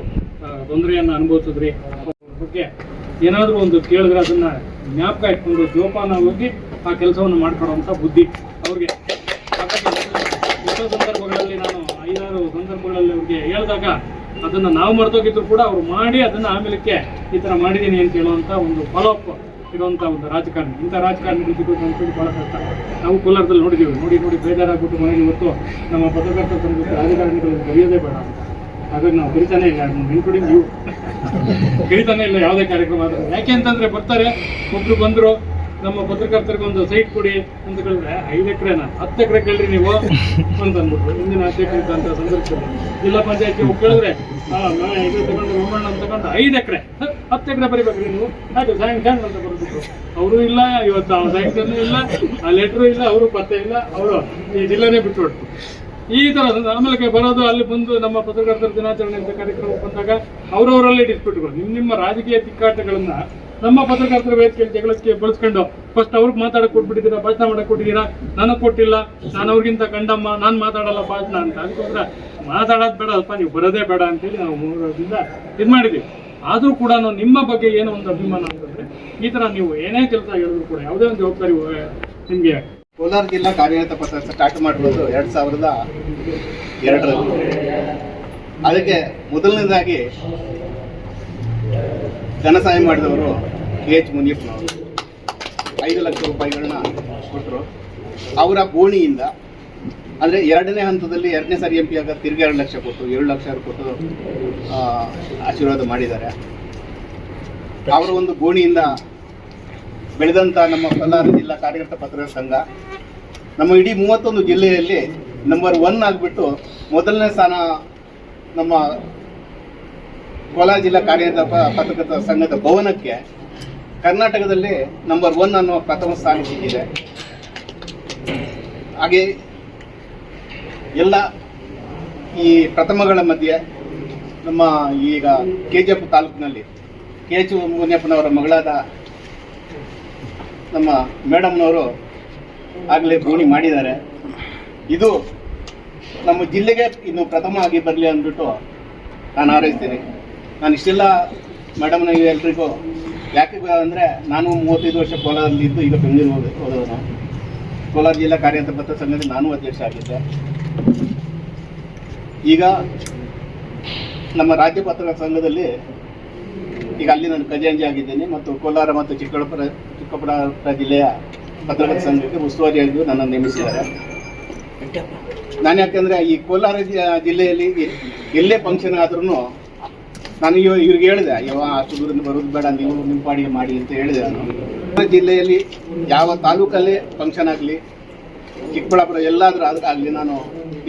ತೊಂದರೆಯನ್ನು ಅನುಭವಿಸಿದ್ರಿ? ಬಗ್ಗೆ ಏನಾದರೂ ಒಂದು ಕೇಳಿದ್ರೆ ಅದನ್ನು ಜ್ಞಾಪಕ ಇಟ್ಕೊಂಡು ಜೋಪಾನ ಹೋಗಿ ಆ ಕೆಲಸವನ್ನು ಮಾಡ್ಕೊಡುವಂಥ ಬುದ್ಧಿ ಅವ್ರಿಗೆ. ಎಷ್ಟೋ ಸಂದರ್ಭಗಳಲ್ಲಿ ನಾನು ಐದಾರು ಸಂದರ್ಭಗಳಲ್ಲಿ ಅವ್ರಿಗೆ ಹೇಳಿದಾಗ ಅದನ್ನು ನಾವು ಮರ್ತೋಗಿದ್ರು ಕೂಡ ಅವರು ಮಾಡಿ ಅದನ್ನು ಆಮೇಲಕ್ಕೆ ಈ ಥರ ಮಾಡಿದ್ದೀನಿ ಅಂತ ಹೇಳುವಂಥ ಒಂದು ಫಾಲೋಅಪ್ ಇರುವಂಥ ಒಂದು ರಾಜಕಾರಣಿ. ಇಂಥ ರಾಜಕಾರಣಿಗಳು ಸಿಗೋದು ಅಂತೇಳಿ ಭಾಳ ಕಷ್ಟ. ನಾವು ಕೋಲಾರದಲ್ಲಿ ನೋಡಿದ್ದೀವಿ ನೋಡಿ ನೋಡಿ, ಬೇಜಾರಾಗ್ಬಿಟ್ಟು ಮನೆಗೆ ಇವತ್ತು ನಮ್ಮ ಪತ್ರಕರ್ತರ ಸಂಘಕ್ಕೆ ರಾಜಕಾರಣಿಗಳನ್ನು ಕರೆಯೋದೇ ಬೇಡ ಅಂತ. ಹಾಗಾಗಿ ನಾವು ಕರಿತಾನೆ ಇಲ್ಲ ಇನ್ಕ್ಲೂಡಿಂಗ್ ಯು ಕರಿತಾನೆ ಇಲ್ಲ, ಯಾವುದೇ ಕಾರ್ಯಕ್ರಮ ಆದರೂ. ಯಾಕೆ ಅಂತಂದ್ರೆ ಬರ್ತಾರೆ, ಒಬ್ರು ಬಂದರು, ನಮ್ಮ ಪತ್ರಕರ್ತರಿಗೆ ಒಂದು ಸೈಟ್ ಕೊಡಿ ಅಂತ ಕೇಳಿದ್ರೆ, ಐದು ಎಕರೆನ? ಹತ್ತು ಎಕರೆ ಕೇಳ್ರಿ ನೀವು ಅಂತ ಅಂದ್ಬಿಟ್ರು. ಹಿಂದಿನ ಅಧ್ಯಕ್ಷ ಇದ್ದಂಥ ಸಂದರ್ಭದಲ್ಲಿ. ಜಿಲ್ಲಾ ಪಂಚಾಯಿತಿ ಕೇಳಿದ್ರೆ ಇದು ತಗೊಂಡು ಅಂತ ತಗೊಂಡು ಐದು ಎಕರೆ, ಹತ್ತು ಎಕರೆ ಬರಿಬೇಕ್ರಿ ನೀವು. ಆಯ್ತು ಸ್ಯಾಂಕ್ಷನ್ ಅಂತ ಬರ್ಬಿಟ್ರು ಅವರು ಇಲ್ಲ, ಇವತ್ತು ಆ ಸ್ಯಾಂಕ್ಷನ್ ಇಲ್ಲ, ಆ ಲೆಟ್ರು ಇಲ್ಲ, ಅವರು ಪತ್ತೆ ಇಲ್ಲ, ಅವರು ಈ ಜಿಲ್ಲೆನೇ ಬಿಟ್ಟುಬಿಟ್ರು ಈ ತರ ಆಮೇಲೆ ಬರೋದು, ಅಲ್ಲಿ ಬಂದು ನಮ್ಮ ಪತ್ರಕರ್ತರ ದಿನಾಚರಣೆ ಅಂತ ಕಾರ್ಯಕ್ರಮ ಬಂದಾಗ ಅವರವರಲ್ಲೇ ಡಿಸ್ಪ್ಯೂಟ್ಗಳು ನಿಮ್ಮ ನಿಮ್ಮ ರಾಜಕೀಯ ತಿಕ್ಕಾಟಗಳನ್ನ ನಮ್ಮ ಪತ್ರಕರ್ತರ ವೇದಿಕೆಯಲ್ಲಿ ಜಗಳಕ್ಕೆ ಬಳಸ್ಕೊಂಡು ಫಸ್ಟ್ ಅವ್ರಿಗೆ ಮಾತಾಡಕ್ ಕೊಟ್ಬಿಟ್ಟಿದ್ದೀರಾ, ಭಾಷಣ ಮಾಡಕ್ ಕೊಟ್ಟಿದ್ದೀರಾ? ನನಗೆ ಕೊಟ್ಟಿಲ್ಲ, ನಾನು ಅವ್ರಿಗಿಂತ ಕಂಡಮ್ಮ ನಾನು ಮಾತಾಡಲ್ಲ ಭಾಷಣ ಅಂತ. ಅದಕ್ಕೋಸ್ಕರ ಮಾತಾಡೋದು ಬೇಡ ಅಲ್ಪ, ನೀವು ಬರೋದೇ ಬೇಡ ಅಂತೇಳಿ ನಾವು ಮೂರದಿಂದ ಇದ್ ಮಾಡಿದ್ದೀವಿ ಆದರೂ ಕೂಡ ನಿಮ್ಮ ಬಗ್ಗೆ ಏನೋ ಒಂದು ಅಭಿಮಾನ ಅಂತಂದ್ರೆ ಈ ತರ ನೀವು ಏನೇ ಕೆಲಸ ಹೇಳಿದ್ರು ಕೂಡ ಯಾವುದೇ ಒಂದು ಜವಾಬ್ದಾರಿ, ನಿಮಗೆ ಕೋಲಾರ ಜಿಲ್ಲಾ ಕಾರ್ಯನಿರತ ಪತ್ರ ಸ್ಟಾರ್ಟ್ ಮಾಡಿರೋದು ಎರಡ್ ಸಾವಿರದ ಎರಡರಲ್ಲಿ. ಅದಕ್ಕೆ ಮೊದಲನೇದಾಗಿ ಧನ ಸಹಾಯ ಮಾಡಿದವರು ಕೆ ಎಚ್ ಮುನಿಯಪ್ಪನವರು ಐದು ಲಕ್ಷ ರೂಪಾಯಿಗಳನ್ನ ಕೊಟ್ಟರು ಅವರ ಗೋಣಿಯಿಂದ, ಅಂದ್ರೆ ಎರಡನೇ ಹಂತದಲ್ಲಿ ಎರಡನೇ ಸಾರಿ ಎಂ ಪಿ ಆಗ ತಿರ್ಗಿ ಎರಡು ಲಕ್ಷ ಕೊಟ್ಟು ಏಳು ಲಕ್ಷ ಕೊಟ್ಟು ಆಶೀರ್ವಾದ ಮಾಡಿದ್ದಾರೆ. ಅವರ ಒಂದು ಗೋಣಿಯಿಂದ ಬೆಳೆದಂಥ ನಮ್ಮ ಕೋಲಾರ ಜಿಲ್ಲಾ ಕಾರ್ಯಕರ್ತ ಪತ್ರಕರ್ತರ ಸಂಘ, ನಮ್ಮ ಇಡೀ ಮೂವತ್ತೊಂದು ಜಿಲ್ಲೆಯಲ್ಲಿ ನಂಬರ್ ಒನ್ ಆಗಿಬಿಟ್ಟು ಮೊದಲನೇ ಸ್ಥಾನ ನಮ್ಮ ಕೋಲಾರ ಜಿಲ್ಲಾ ಕಾರ್ಯಕರ್ತ ಪ- ಪತ್ರಕರ್ತರ ಸಂಘದ ಭವನಕ್ಕೆ ಕರ್ನಾಟಕದಲ್ಲಿ ನಂಬರ್ ಒನ್ ಅನ್ನುವ ಪ್ರಥಮ ಸ್ಥಾನ ಸಿಕ್ಕಿದೆ ಹಾಗೆ ಎಲ್ಲ ಈ ಪ್ರಥಮಗಳ ಮಧ್ಯೆ ನಮ್ಮ ಈಗ ಕೆ ಜಿ ಎಫ್ ತಾಲೂಕಿನಲ್ಲಿ ಕೆ ಎಚ್ ಮುನಿಯಪ್ಪನವರ ಮಗಳಾದ ನಮ್ಮ ಮೇಡಮ್ನವರು ಆಗಲೇ ಬೋಣಿ ಮಾಡಿದ್ದಾರೆ. ಇದು ನಮ್ಮ ಜಿಲ್ಲೆಗೆ ಇನ್ನು ಪ್ರಥಮ ಆಗಿ ಬರಲಿ ಅಂದ್ಬಿಟ್ಟು ನಾನು ಹಾರೈಸ್ತೀನಿ. ನಾನು ಇಷ್ಟೆಲ್ಲ ಮೇಡಮ್ನ ಎಲ್ರಿಗೂ ಯಾಕೆ ಅಂದರೆ ನಾನು ಮೂವತ್ತೈದು ವರ್ಷ ಕೋಲಾರದಲ್ಲಿ ಇದ್ದು ಈಗ ಬೆಂಗಳೂರು ಹೋದ ಹೋದವನು. ಕೋಲಾರ ಜಿಲ್ಲಾ ಕಾರ್ಯಕರ್ತ ಪತ್ರ ಸಂಘದಲ್ಲಿ ನಾನು ಅಧ್ಯಕ್ಷ ಆಗಿದ್ದೆ. ಈಗ ನಮ್ಮ ರಾಜ್ಯ ಪತ್ರಕರ್ತರ ಸಂಘದಲ್ಲಿ ಈಗ ಅಲ್ಲಿ ನಾನು ಖಜಾಂಜಿ ಆಗಿದ್ದೇನೆ ಮತ್ತು ಕೋಲಾರ ಮತ್ತು ಚಿಕ್ಕಬಳ್ಳಾಪುರ ಚಿಕ್ಕಬಳ್ಳಾಪುರ ಜಿಲ್ಲೆಯ ಪತ್ರಕರ್ತ ಸಂಘಕ್ಕೆ ಉಸ್ತುವಾರಿಯಾಗಿಯೂ ನನ್ನನ್ನು ನೇಮಿಸಿದ್ದಾರೆ. ನಾನು ಯಾಕಂದ್ರೆ ಈ ಕೋಲಾರ ಜಿಲ್ಲೆಯಲ್ಲಿ ಎಲ್ಲೇ ಫಂಕ್ಷನ್ ಆದ್ರೂ ನಾನು ಇವ, ಇವ್ರಿಗೆ ಹೇಳಿದೆ ಯಾವ ಅಷ್ಟು ದೂರದಿಂದ ಬರೋದು ಬೇಡ, ನೀವು ನಿಮ್ಮ ಪಾಡಿಗೆ ಮಾಡಿ ಅಂತ ಹೇಳಿದೆ ನಾನು. ಜಿಲ್ಲೆಯಲ್ಲಿ ಯಾವ ತಾಲೂಕಲ್ಲಿ ಫಂಕ್ಷನ್ ಆಗಲಿ, ಚಿಕ್ಕಬಳ್ಳಾಪುರ ಎಲ್ಲಾದರೂ ಆದ್ರೆ ಆಗಲಿ ನಾನು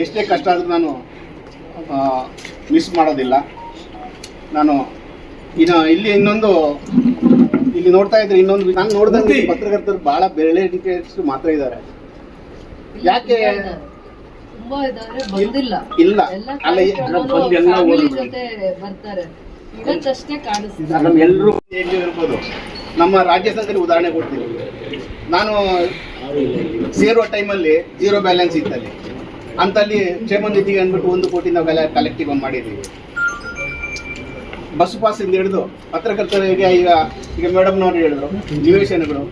ಎಷ್ಟೇ ಕಷ್ಟ ಆದರೂ ನಾನು ಮಿಸ್ ಮಾಡೋದಿಲ್ಲ. ನಾನು ಇನ್ನು ಇಲ್ಲಿ ಇನ್ನೊಂದು ಇಲ್ಲಿ ನೋಡ್ತಾ ಇದ್ರೆ ಇನ್ನೊಂದು ನಾನು ನೋಡಿದಂಗೆ ಈ ಪತ್ರಕರ್ತರು ಬಹಳ ಬೆರಳೆಣಿಕೆಯಷ್ಟು ಮಾತ್ರ ಇದ್ದಾರೆ ಯಾಕೆ? ಬಂದಿಲ್ಲ. ಇಲ್ಲ ಅಲ್ಲ ಎಲ್ಲ ಬರ್ತಾರೆ. ನಮ್ಮ ಎಲ್ಲರೂ ಹೇಗೆ ಇರ್ಬೋದು ನಮ್ಮ ರಾಜ್ಯ ಸಂಘದಲ್ಲಿ ಉದಾಹರಣೆ ಕೊಡ್ತೀನಿ. ನಾನು ಸೇರುವ ಟೈಮಲ್ಲಿ ಜೀರೋ ಬ್ಯಾಲೆನ್ಸ್ ಇತ್ತಲ್ಲಿ. ಅಂತಲ್ಲಿ ಕ್ಷೇಮ ನಿಧಿಗೆ ಅಂದ್ಬಿಟ್ಟು ಒಂದು ಕೋಟಿ ನಾವು ಕಲೆಕ್ಟಿವ್ ಮಾಡಿದ್ದೀವಿ ಬಸ್ ಇಂದ ಹಿಡಿದು ಪತ್ರಕರ್ತರಿಗೆ ಈಗ ಈಗ ಮೇಡಮ್ನವ್ರು ಹೇಳಿದ್ರು, ನಿವೇಶನಗಳು.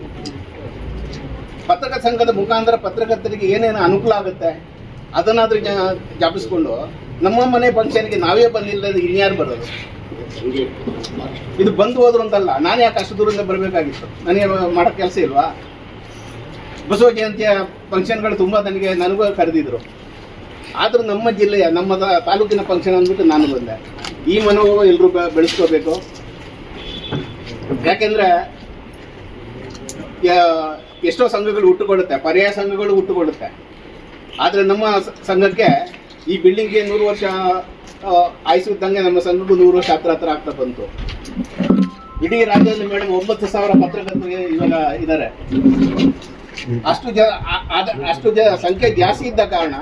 ಪತ್ರಕರ್ತ ಸಂಘದ ಮುಖಾಂತರ ಪತ್ರಕರ್ತರಿಗೆ ಏನೇನು ಅನುಕೂಲ ಆಗುತ್ತೆ, ಅದನ್ನಾದ್ರೂ ಜಾಪಿಸ್ಕೊಂಡು ನಮ್ಮ ಮನೆ ಫಂಕ್ಷನ್ಗೆ ನಾವೇ ಬಂದಿಲ್ಲ ಇನ್ಯಾರು ಬರೋದು? ಇದು ಬಂದು ಹೋದ್ರು ಅಂತಲ್ಲ ನಾನು ಯಾಕೆ ಅಷ್ಟು ದೂರದಿಂದ ಬರಬೇಕಾಗಿತ್ತು? ನನಗೆ ಮಾಡೋ ಕೆಲಸ ಇಲ್ವಾ? ಬಸವ ಜಯಂತಿಯ ಫಂಕ್ಷನ್ಗಳು ತುಂಬ ನನಗೆ ನನಗೂ ಕರೆದಿದ್ರು. ಆದರೂ ನಮ್ಮ ಜಿಲ್ಲೆಯ, ನಮ್ಮ ತಾಲೂಕಿನ ಫಂಕ್ಷನ್ ಅಂದ್ಬಿಟ್ಟು ನಾನು ಬಂದೆ. ಈ ಮನೋಭಾವ ಎಲ್ಲರೂ ಬೆಳೆಸ್ಕೋಬೇಕು. ಯಾಕೆಂದ್ರೆ ಎಷ್ಟೋ ಸಂಘಗಳು ಹುಟ್ಟುಕೊಳ್ಳುತ್ತೆ ಪರ್ಯಾಯ ಸಂಘಗಳು ಹುಟ್ಟುಕೊಳ್ಳುತ್ತೆ. ಆದರೆ ನಮ್ಮ ಸಂಘಕ್ಕೆ ಈ ಬಿಲ್ಡಿಂಗ್ಗೆ ನೂರು ವರ್ಷ ಆ, ಇದ್ದಂಗೆ ನಮ್ಮ ಸಂಘಕ್ಕೂ ನೂರು ವರ್ಷ ಹತ್ರ ಹತ್ರ ಆಗ್ತಾ ಬಂತು. ಇಡೀ ರಾಜ್ಯದಲ್ಲಿ ಮೇಡಮ್ ಒಂಬತ್ತು ಸಾವಿರ ಪತ್ರಕರ್ತರಿಗೆ ಇವಾಗ ಇದ್ದಾರೆ. ಅಷ್ಟು ಜನ ಅಷ್ಟು ಜ ಸಂಖ್ಯೆ ಜಾಸ್ತಿ ಇದ್ದ ಕಾರಣ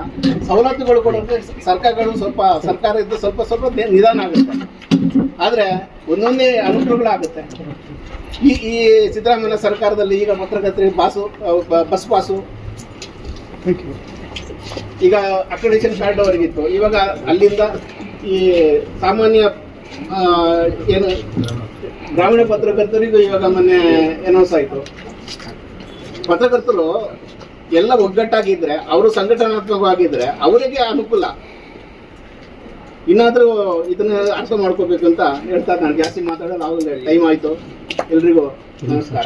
ಸವಲತ್ತುಗಳು ಕೊಡೋಕ್ಕೆ ಸರ್ಕಾರಗಳು ಸ್ವಲ್ಪ ಸರ್ಕಾರ ಇದ್ದು ಸ್ವಲ್ಪ ಸ್ವಲ್ಪ ನಿಧಾನ ಆಗುತ್ತೆ. ಆದರೆ ಒಂದೊಂದೇ ಅನುಕೂಲಗಳಾಗುತ್ತೆ. ಈ ಈ ಸಿದ್ದರಾಮಯ್ಯ ಸರ್ಕಾರದಲ್ಲಿ ಈಗ ಪತ್ರಕರ್ತರಿ ಬಾಸು ಬಸ್ ಪಾಸು ಈಗ ಅಕ್ರೆಡಿಷನ್ ಕಾರ್ಡ್ ಅವರಿಗಿತ್ತು. ಇವಾಗ ಅಲ್ಲಿಂದ ಈ ಸಾಮಾನ್ಯ ಏನು ಗ್ರಾಮೀಣ ಪತ್ರಕರ್ತರಿಗೂ ಇವಾಗ ಮೊನ್ನೆ ಅನೌನ್ಸ್ ಆಯಿತು. ಪತ್ರಕರ್ತರು ಎಲ್ಲ ಒಗ್ಗಟ್ಟಾಗಿದ್ರೆ, ಅವರು ಸಂಘಟನಾತ್ಮಕವಾಗಿದ್ರೆ ಅವರಿಗೆ ಅನುಕೂಲ. ಇನ್ನಾದರೂ ಇದನ್ನ ಅರ್ಥ ಮಾಡ್ಕೋಬೇಕು ಅಂತ ಹೇಳ್ತಾ ನಾನು ಜಾಸ್ತಿ ಮಾತಾಡೋದು ಆವಾಗ ಟೈಮ್ ಆಯಿತು. ಎಲ್ರಿಗೂ ನಮಸ್ಕಾರ.